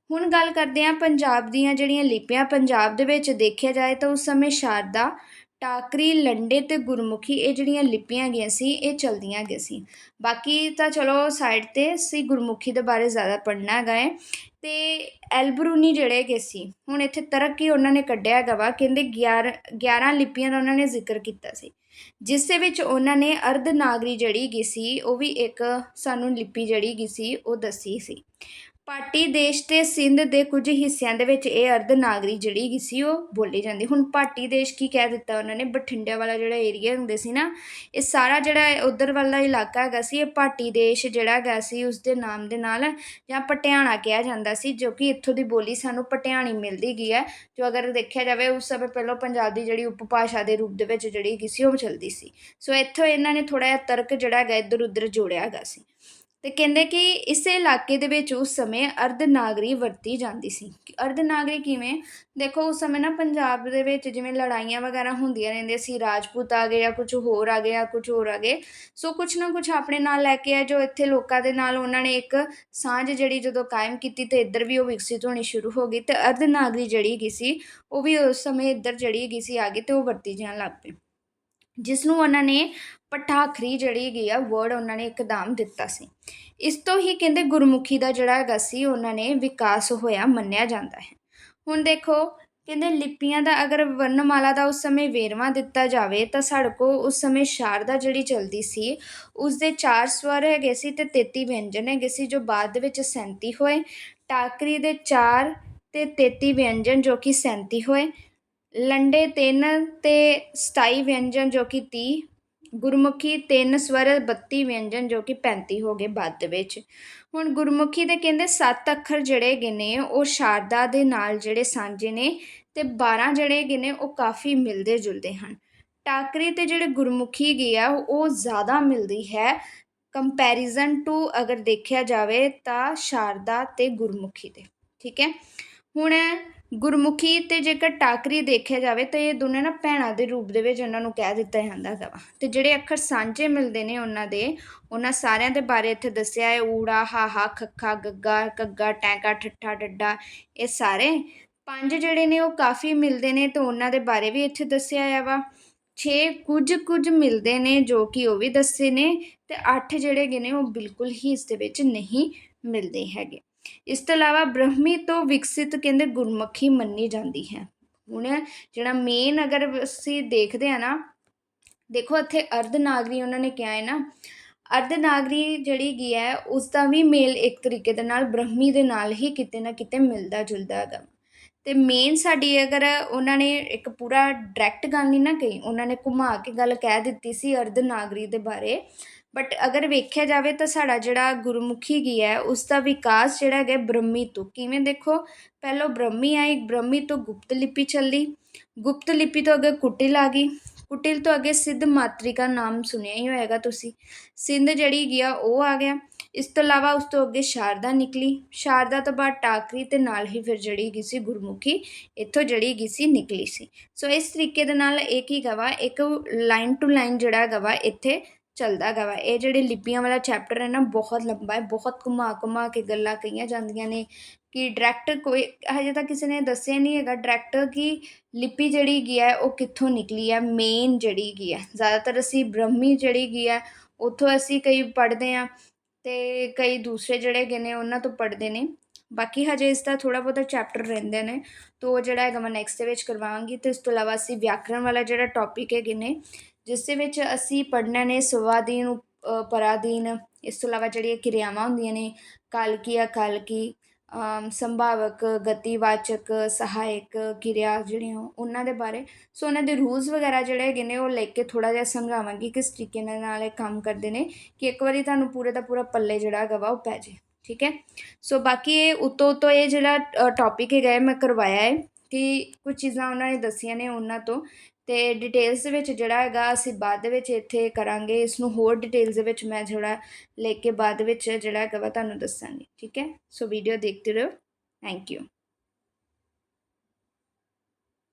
ਹੁਣ ਗੱਲ ਕਰਦੇ ਹਾਂ ਪੰਜਾਬ ਦੀਆਂ ਜਿਹੜੀਆਂ ਲਿਪੀਆਂ ਪੰਜਾਬ ਦੇ ਵਿੱਚ ਦੇਖਿਆ ਜਾਏ ਤਾਂ ਉਸ ਸਮੇਂ ਸ਼ਾਰਦਾ ਟਾਕਰੀ, ਲੰਡੇ ਅਤੇ ਗੁਰਮੁਖੀ ਇਹ ਜਿਹੜੀਆਂ ਲਿਪੀਆਂ ਹੈਗੀਆਂ ਸੀ, ਇਹ ਚਲਦੀਆਂ ਹੈਗੀਆਂ ਸੀ। ਬਾਕੀ ਤਾਂ ਚਲੋ ਸਾਈਡ ਤੇ ਅਸੀਂ ਗੁਰਮੁਖੀ ਦੇ ਬਾਰੇ ਜ਼ਿਆਦਾ ਪੜ੍ਹਨਾ ਹੈਗਾ ਹੈ। ਅਤੇ ਐਲਬਰੂਨੀ ਜਿਹੜੇ ਹੈਗੇ ਸੀ, ਹੁਣ ਇੱਥੇ ਤਰਕ ਹੀ ਉਹਨਾਂ ਨੇ ਕੱਢਿਆ ਹੈਗਾ ਵਾ, ਕਹਿੰਦੇ 11 11 ਲਿਪੀਆਂ ਦਾ ਉਹਨਾਂ ਨੇ ਜ਼ਿਕਰ ਕੀਤਾ ਸੀ। ਜਿਸ ਦੇ ਵਿੱਚ ਉਹਨਾਂ ਨੇ ਅਰਧ ਨਾਗਰੀ ਜਿਹੜੀ ਹੈਗੀ ਸੀ, ਉਹ ਵੀ ਇੱਕ ਸਾਨੂੰ ਲਿਪੀ ਜਿਹੜੀ ਹੈਗੀ ਸੀ, ਉਹ ਦੱਸੀ ਸੀ। ਪਾਟੀ ਦੇਸ਼ ਤੇ ਸਿੰਧ ਦੇ ਕੁਝ ਹਿੱਸਿਆਂ ਦੇ ਵਿੱਚ ਇਹ ਅਰਧ ਨਾਗਰੀ ਜਿਹੜੀ ਹੈਗੀ ਸੀ ਉਹ ਬੋਲੀ ਜਾਂਦੀ। ਹੁਣ ਪਾਟੀ ਦੇਸ਼ ਕੀ ਕਹਿ ਦਿੱਤਾ ਉਹਨਾਂ ਨੇ? ਬਠਿੰਡੇ ਵਾਲਾ ਜਿਹੜਾ ਏਰੀਆ ਹੁੰਦੇ ਸੀ ਨਾ, ਇਹ ਸਾਰਾ ਜਿਹੜਾ ਉਧਰ ਵਾਲਾ ਇਲਾਕਾ ਹੈਗਾ ਸੀ, ਇਹ ਪਾਟੀ ਦੇਸ਼ ਜਿਹੜਾ ਹੈਗਾ ਸੀ ਉਸ ਦੇ ਨਾਮ ਦੇ ਨਾਲ ਜਾਂ ਪਟਿਆਣਾ ਕਿਹਾ ਜਾਂਦਾ ਸੀ, ਜੋ ਕਿ ਇੱਥੋਂ ਦੀ ਬੋਲੀ ਸਾਨੂੰ ਪਟਿਆਣੀ ਮਿਲਦੀ ਗਈ ਹੈ। ਜੋ ਅਗਰ ਦੇਖਿਆ ਜਾਵੇ, ਉਸ ਸਮੇਂ ਪਹਿਲਾਂ ਪੰਜਾਬ ਦੀ ਜਿਹੜੀ ਉਪਭਾਸ਼ਾ ਦੇ ਰੂਪ ਦੇ ਵਿੱਚ ਜਿਹੜੀ ਹੈਗੀ ਸੀ, ਉਹ ਚੱਲਦੀ ਸੀ। ਸੋ ਇੱਥੋਂ ਇਹਨਾਂ ਨੇ ਥੋੜਾ ਜਿਹਾ ਤਰਕ ਜਿਹੜਾ ਹੈਗਾ ਇੱਧਰ ਉੱਧਰ ਜੋੜਿਆ ਹੈਗਾ ਸੀ। ਤੇ ਕਹਿੰਦੇ ਕਿ ਇਸੇ ਇਲਾਕੇ ਦੇ ਵਿੱਚ ਉਸ ਸਮੇਂ ਅਰਧਨਾਗਰੀ ਵਰਤੀ ਜਾਂਦੀ ਸੀ। ਅਰਧਨਾਗਰੀ ਕਿਵੇਂ? ਦੇਖੋ, ਉਸ ਸਮੇਂ ਨਾ ਪੰਜਾਬ ਦੇ ਵਿੱਚ ਜਿਵੇਂ ਲੜਾਈਆਂ ਵਗੈਰਾ ਹੁੰਦੀਆਂ ਰਹਿੰਦੀਆਂ ਸੀ, ਰਾਜਪੂਤ ਆ ਗਏ ਜਾਂ ਕੁਝ ਹੋਰ ਆ ਗਏ ਜਾਂ ਕੁਝ ਹੋਰ ਆ ਗਏ, ਸੋ ਕੁਝ ਨਾ ਕੁਝ ਆਪਣੇ ਨਾਲ ਲੈ ਕੇ ਆ ਜੋ ਇੱਥੇ ਲੋਕਾਂ ਦੇ ਨਾਲ ਉਹਨਾਂ ਨੇ ਇੱਕ ਸਾਂਝ ਜਿਹੜੀ ਜਦੋਂ ਕਾਇਮ ਕੀਤੀ ਤੇ ਇੱਧਰ ਵੀ ਉਹ ਵਿਕਸਿਤ ਹੋਣੀ ਸ਼ੁਰੂ ਹੋ ਗਈ ਤੇ ਅਰਧਨਾਗਰੀ ਜਿਹੜੀ ਹੈਗੀ ਸੀ, ਉਹ ਵੀ ਉਸ ਸਮੇਂ ਇੱਧਰ ਜਿਹੜੀ ਹੈਗੀ ਸੀ, ਆ ਗਈ ਤੇ ਉਹ ਵਰਤੀ ਜਾਣ ਲੱਗ ਪਈ। ਜਿਸ ਨੂੰ ਉਹਨਾਂ ਨੇ ਪਟਾਖਰੀ ਜਿਹੜੀ ਹੈਗੀ ਆ ਵਰਡ ਉਹਨਾਂ ਨੇ ਇੱਕਦਮ ਦਿੱਤਾ ਸੀ। ਇਸ ਤੋਂ ਹੀ ਕਹਿੰਦੇ ਗੁਰਮੁਖੀ ਦਾ ਜਿਹੜਾ ਹੈਗਾ ਸੀ, ਉਹਨਾਂ ਨੇ ਵਿਕਾਸ ਹੋਇਆ, ਮੰਨਿਆ ਜਾਂਦਾ ਹੈ। ਹੁਣ ਦੇਖੋ, ਕਹਿੰਦੇ ਲਿਪੀਆਂ ਦਾ ਅਗਰ ਵਰਣਮਾਲਾ ਦਾ ਉਸ ਸਮੇਂ ਵੇਰਵਾ ਦਿੱਤਾ ਜਾਵੇ, ਤਾਂ ਸਾਡੇ ਕੋਲ ਉਸ ਸਮੇਂ ਸ਼ਾਰਦਾ ਜਿਹੜੀ ਚਲਦੀ ਸੀ ਉਸ ਦੇ ਚਾਰ ਸਵਰ ਹੈਗੇ ਸੀ ਤੇ 33 ਵਿਅੰਜਨ ਹੈਗੇ ਸੀ, ਜੋ ਬਾਅਦ ਦੇ ਵਿੱਚ 37 ਹੋਏ। ਟਾਕਰੀ ਦੇ ਚਾਰ ਤੇ 33 ਵਿਅੰਜਨ ਜੋ ਕਿ 37 ਹੋਏ। ਲੰਡੇ ਤਿੰਨ ਤੇ 27 ਵਿਅੰਜਨ ਜੋ ਕਿ 30 ਗੁਰਮੁਖੀ ਤਿੰਨ ਸਵਰ 32 ਵਿਅੰਜਨ ਜੋ ਕਿ 35 ਹੋ ਗਏ ਬਾਅਦ ਦੇ ਵਿੱਚ। ਹੁਣ ਗੁਰਮੁਖੀ ਦੇ ਕਹਿੰਦੇ ਸੱਤ ਅੱਖਰ ਜਿਹੜੇ ਹੈਗੇ ਨੇ, ਉਹ ਸ਼ਾਰਦਾ ਦੇ ਨਾਲ ਜਿਹੜੇ ਸਾਂਝੇ ਨੇ ਤੇ 12 ਜਿਹੜੇ ਹੈਗੇ ਨੇ, ਉਹ ਕਾਫੀ ਮਿਲਦੇ ਜੁਲਦੇ ਹਨ। ਟਾਕਰੀ ਤੇ ਜਿਹੜੇ ਗੁਰਮੁਖੀ ਗਈ ਆ, ਉਹ ਜ਼ਿਆਦਾ ਮਿਲਦੀ ਹੈ। ਕੰਪੈਰੀਜ਼ਨ ਟੂ ਅਗਰ ਦੇਖਿਆ ਜਾਵੇ ਤਾਂ ਸ਼ਾਰਦਾ ਤੇ ਗੁਰਮੁਖੀ ਦੇ, ਠੀਕ ਹੈ? ਹੁਣ ਗੁਰਮੁਖੀ ਤੇ ਜੇਕਰ ਟਾਕਰੀ ਦੇਖਿਆ ਜਾਵੇ ਤਾਂ ਇਹ ਦੋਨੇ ਨਾ ਭੈਣਾਂ ਦੇ ਰੂਪ ਦੇ ਵਿੱਚ ਉਹਨਾਂ ਨੂੰ ਕਹਿ ਦਿੱਤਾ ਜਾਂਦਾ ਹੈਗਾ ਵਾ। ਤੇ ਜਿਹੜੇ ਅੱਖਰ ਸਾਂਝੇ ਮਿਲਦੇ ਨੇ ਉਹਨਾਂ ਦੇ, ਉਹਨਾਂ ਸਾਰਿਆਂ ਦੇ ਬਾਰੇ ਇੱਥੇ ਦੱਸਿਆ ਹੈ, ਊੜਾ, ਹਾਹਾ, ਖੱਖਾ, ਗੱਗਾ ਕੱਗਾ ਟੈਂਕਾ, ਠੱਠਾ, ਡੱਡਾ, ਇਹ ਸਾਰੇ। ਪੰਜ ਜਿਹੜੇ ਨੇ ਉਹ ਕਾਫੀ ਮਿਲਦੇ ਨੇ ਤੇ ਉਹਨਾਂ ਦੇ ਬਾਰੇ ਵੀ ਇੱਥੇ ਦੱਸਿਆ ਆ ਵਾ। 6 ਕੁਝ ਕੁਝ ਮਿਲਦੇ ਨੇ ਜੋ ਕਿ ਉਹ ਵੀ ਦੱਸੇ ਨੇ ਤੇ 8 ਜਿਹੜੇ ਹੈਗੇ ਨੇ ਉਹ ਬਿਲਕੁਲ ਹੀ ਇਸ ਦੇ ਵਿੱਚ ਨਹੀਂ ਮਿਲਦੇ ਹੈਗੇ। ਇਸ ਤੋਂ ਇਲਾਵਾ ਬ੍ਰਹਮੀ ਤੋਂ ਵਿਕਸਿਤ ਕਹਿੰਦੇ ਗੁਰਮੁਖੀ ਮੰਨੀ ਜਾਂਦੀ ਹੈ। ਹੁਣ ਜਿਹੜਾ ਮੇਨ ਅਗਰ ਅਸੀਂ ਦੇਖਦੇ ਆ ਨਾ, ਦੇਖੋ ਇੱਥੇ ਅਰਧਨਾਗਰੀ ਉਹਨਾਂ ਨੇ ਕਿਹਾ ਹੈ ਨਾ, ਅਰਧਨਾਗਰੀ ਜਿਹੜੀ ਗਈ ਹੈ, ਉਸ ਦਾ ਵੀ ਮੇਲ ਇੱਕ ਤਰੀਕੇ ਦੇ ਨਾਲ ਬ੍ਰਹਮੀ ਦੇ ਨਾਲ ਹੀ ਕਿਤੇ ਨਾ ਕਿਤੇ ਮਿਲਦਾ ਜੁਲਦਾ ਹੈਗਾ। ਤੇ ਮੇਨ ਸਾਡੀ ਅਗਰ ਉਹਨਾਂ ਨੇ ਇੱਕ ਪੂਰਾ ਡਾਇਰੈਕਟ ਗੱਲ ਨਹੀਂ ਨਾ ਕਹੀ, ਉਹਨਾਂ ਨੇ ਘੁਮਾ ਕੇ ਗੱਲ ਕਹਿ ਦਿੱਤੀ ਸੀ ਅਰਧਨਾਗਰੀ ਦੇ ਬਾਰੇ ਬਟ ਅਗਰ ਵੇਖਿਆ ਜਾਵੇ ਤਾਂ ਸਾਡਾ ਜਿਹੜਾ ਗੁਰਮੁਖੀ ਕੀ ਹੈ, ਉਸ ਦਾ ਵਿਕਾਸ ਜਿਹੜਾ ਹੈਗਾ ਬ੍ਰਹਮੀ ਤੋਂ। ਕਿਵੇਂ ਦੇਖੋ? ਪਹਿਲਾਂ ਬ੍ਰਹਮੀ ਆਈ, ਬ੍ਰਹਮੀ ਤੋਂ ਗੁਪਤ ਲਿਪੀ ਚੱਲੀ। ਗੁਪਤ ਲਿਪੀ ਤੋਂ ਅੱਗੇ ਕੁਟਿਲ ਆ ਗਈ। ਕੁਟਿਲ ਤੋਂ ਅੱਗੇ ਸਿੱਧ ਮਾਤ੍ਰਿਕਾ ਨਾਮ ਸੁਣਿਆ ਹੀ ਹੋਏਗਾ ਤੁਸੀਂ। ਸਿੰਧ ਜਿਹੜੀ ਗਿਆ ਉਹ ਆ ਗਿਆ। ਇਸ ਤੋਂ ਇਲਾਵਾ ਉਸ ਤੋਂ ਅੱਗੇ ਸ਼ਾਰਦਾ ਨਿਕਲੀ। ਸ਼ਾਰਦਾ ਤੋਂ ਬਾਅਦ ਟਾਕਰੀ ਤੇ ਨਾਲ ਹੀ ਫਿਰ ਜਿਹੜੀ ਗਈ ਸੀ ਗੁਰਮੁਖੀ, ਇੱਥੋਂ ਜਿਹੜੀ ਗਈ ਸੀ ਨਿਕਲੀ ਸੀ। ਸੋ ਇਸ ਤਰੀਕੇ ਦੇ ਨਾਲ ਇਹ ਕੀ ਗਵਾ ਇੱਕ ਲਾਈਨ ਟੂ ਲਾਈਨ ਜਿਹੜਾ ਗਵਾ ਇੱਥੇ ਚੱਲਦਾ ਗਾ ਵਾ। ਇਹ ਜਿਹੜੇ ਲਿਪੀਆਂ ਵਾਲਾ ਚੈਪਟਰ ਹੈ ਨਾ, ਬਹੁਤ ਲੰਬਾ ਹੈ, ਬਹੁਤ ਘੁਮਾ ਘੁਮਾ ਕੇ ਗੱਲਾਂ ਕਹੀਆਂ ਜਾਂਦੀਆਂ ਨੇ ਕਿ ਡਾਇਰੈਕਟ ਕੋਈ ਹਜੇ ਤੱਕ ਕਿਸੇ ਨੇ ਦੱਸਿਆ ਨਹੀਂ ਹੈਗਾ ਡਾਇਰੈਕਟ ਕਿ ਲਿਪੀ ਜਿਹੜੀ ਹੈਗੀ ਹੈ, ਉਹ ਕਿੱਥੋਂ ਨਿਕਲੀ ਹੈ ਮੇਨ ਜਿਹੜੀ ਹੈਗੀ ਹੈ। ਜ਼ਿਆਦਾਤਰ ਅਸੀਂ ਬ੍ਰਹਮੀ ਜਿਹੜੀ ਗਈ ਹੈ, ਉੱਥੋਂ ਅਸੀਂ ਕਈ ਪੜ੍ਹਦੇ ਆ ਤੇ ਕਈ ਦੂਸਰੇ ਜਿਹੜੇ ਹੈਗੇ ਨੇ, ਉਹਨਾਂ ਤੋਂ ਪੜ੍ਹਦੇ ਨੇ। ਬਾਕੀ ਹਜੇ ਇਸ ਦਾ ਥੋੜਾ ਬਹੁਤਾ ਚੈਪਟਰ ਰਹਿੰਦੇ ਨੇ, ਤੋ ਜਿਹੜਾ ਹੈਗਾ ਮੈਂ ਨੈਕਸਟ ਦੇ ਵਿੱਚ ਕਰਵਾਵਾਂਗੀ ਤੇ ਇਸ ਤੋਂ ਇਲਾਵਾ ਅਸੀਂ ਵਿਆਕਰਣ ਵਾਲਾ ਜਿਹੜਾ ਟੌਪਿਕ ਹੈਗੇ ਨੇ ਜਿਸ ਦੇ ਵਿੱਚ ਅਸੀਂ ਪੜ੍ਹਨਾ ਨੇ ਸਵਾਦੀਨ ਪਰਾਦੀਨ ਇਸ ਤੋਂ ਇਲਾਵਾ ਜਿਹੜੀਆਂ ਕਿਰਿਆਵਾਂ ਹੁੰਦੀਆਂ ਨੇ, ਕਾਲਕੀ, ਅਕਾਲਕੀ ਸੰਭਾਵਕ, ਗਤੀਵਾਚਕ, ਸਹਾਇਕ ਕਿਰਿਆ ਜਿਹੜੀਆਂ ਉਹਨਾਂ ਦੇ ਬਾਰੇ। ਸੋ ਉਹਨਾਂ ਦੇ ਰੂਲਸ ਵਗੈਰਾ ਜਿਹੜੇ ਹੈਗੇ ਨੇ, ਉਹ ਲੈ ਕੇ ਥੋੜਾ ਜਿਹਾ ਸਮਝਾਵਾਂਗੀ ਕਿਸ ਤਰੀਕੇ ਨਾਲ ਇਹ ਕੰਮ ਕਰਦੇ ਨੇ ਕਿ ਇੱਕ ਵਾਰੀ ਤੁਹਾਨੂੰ ਪੂਰੇ ਦਾ ਪੂਰਾ ਪੱਲੇ ਜਿਹੜਾ ਹੈਗਾ ਵਾ, ਉਹ ਪੈ ਜੇ, ਠੀਕ ਹੈ? ਸੋ ਬਾਕੀ ਇਹ ਉਤੋਂ ਉਤੋਂ ਇਹ ਜਿਹੜਾ ਟੌਪਿਕ ਹੈਗਾ ਮੈਂ ਕਰਵਾਇਆ ਹੈ ਕਿ ਕੁਝ ਚੀਜ਼ਾਂ ਉਹਨਾਂ ਨੇ ਦੱਸੀਆਂ ਨੇ ਉਹਨਾਂ ਤੋਂ ਅਤੇ ਡਿਟੇਲਸ ਦੇ ਵਿੱਚ ਜਿਹੜਾ ਹੈਗਾ ਅਸੀਂ ਬਾਅਦ ਦੇ ਵਿੱਚ ਇੱਥੇ ਕਰਾਂਗੇ ਇਸ ਨੂੰ ਹੋਰ ਡਿਟੇਲਸ ਦੇ ਵਿੱਚ ਮੈਂ ਜਿਹੜਾ ਲੈ ਕੇ ਬਾਅਦ ਵਿੱਚ ਜਿਹੜਾ ਹੈਗਾ ਵਾ ਤੁਹਾਨੂੰ ਦੱਸਾਂਗੀ, ਠੀਕ ਹੈ? ਸੋ ਵੀਡੀਓ ਦੇਖਦੇ ਰਹੋ। Thank you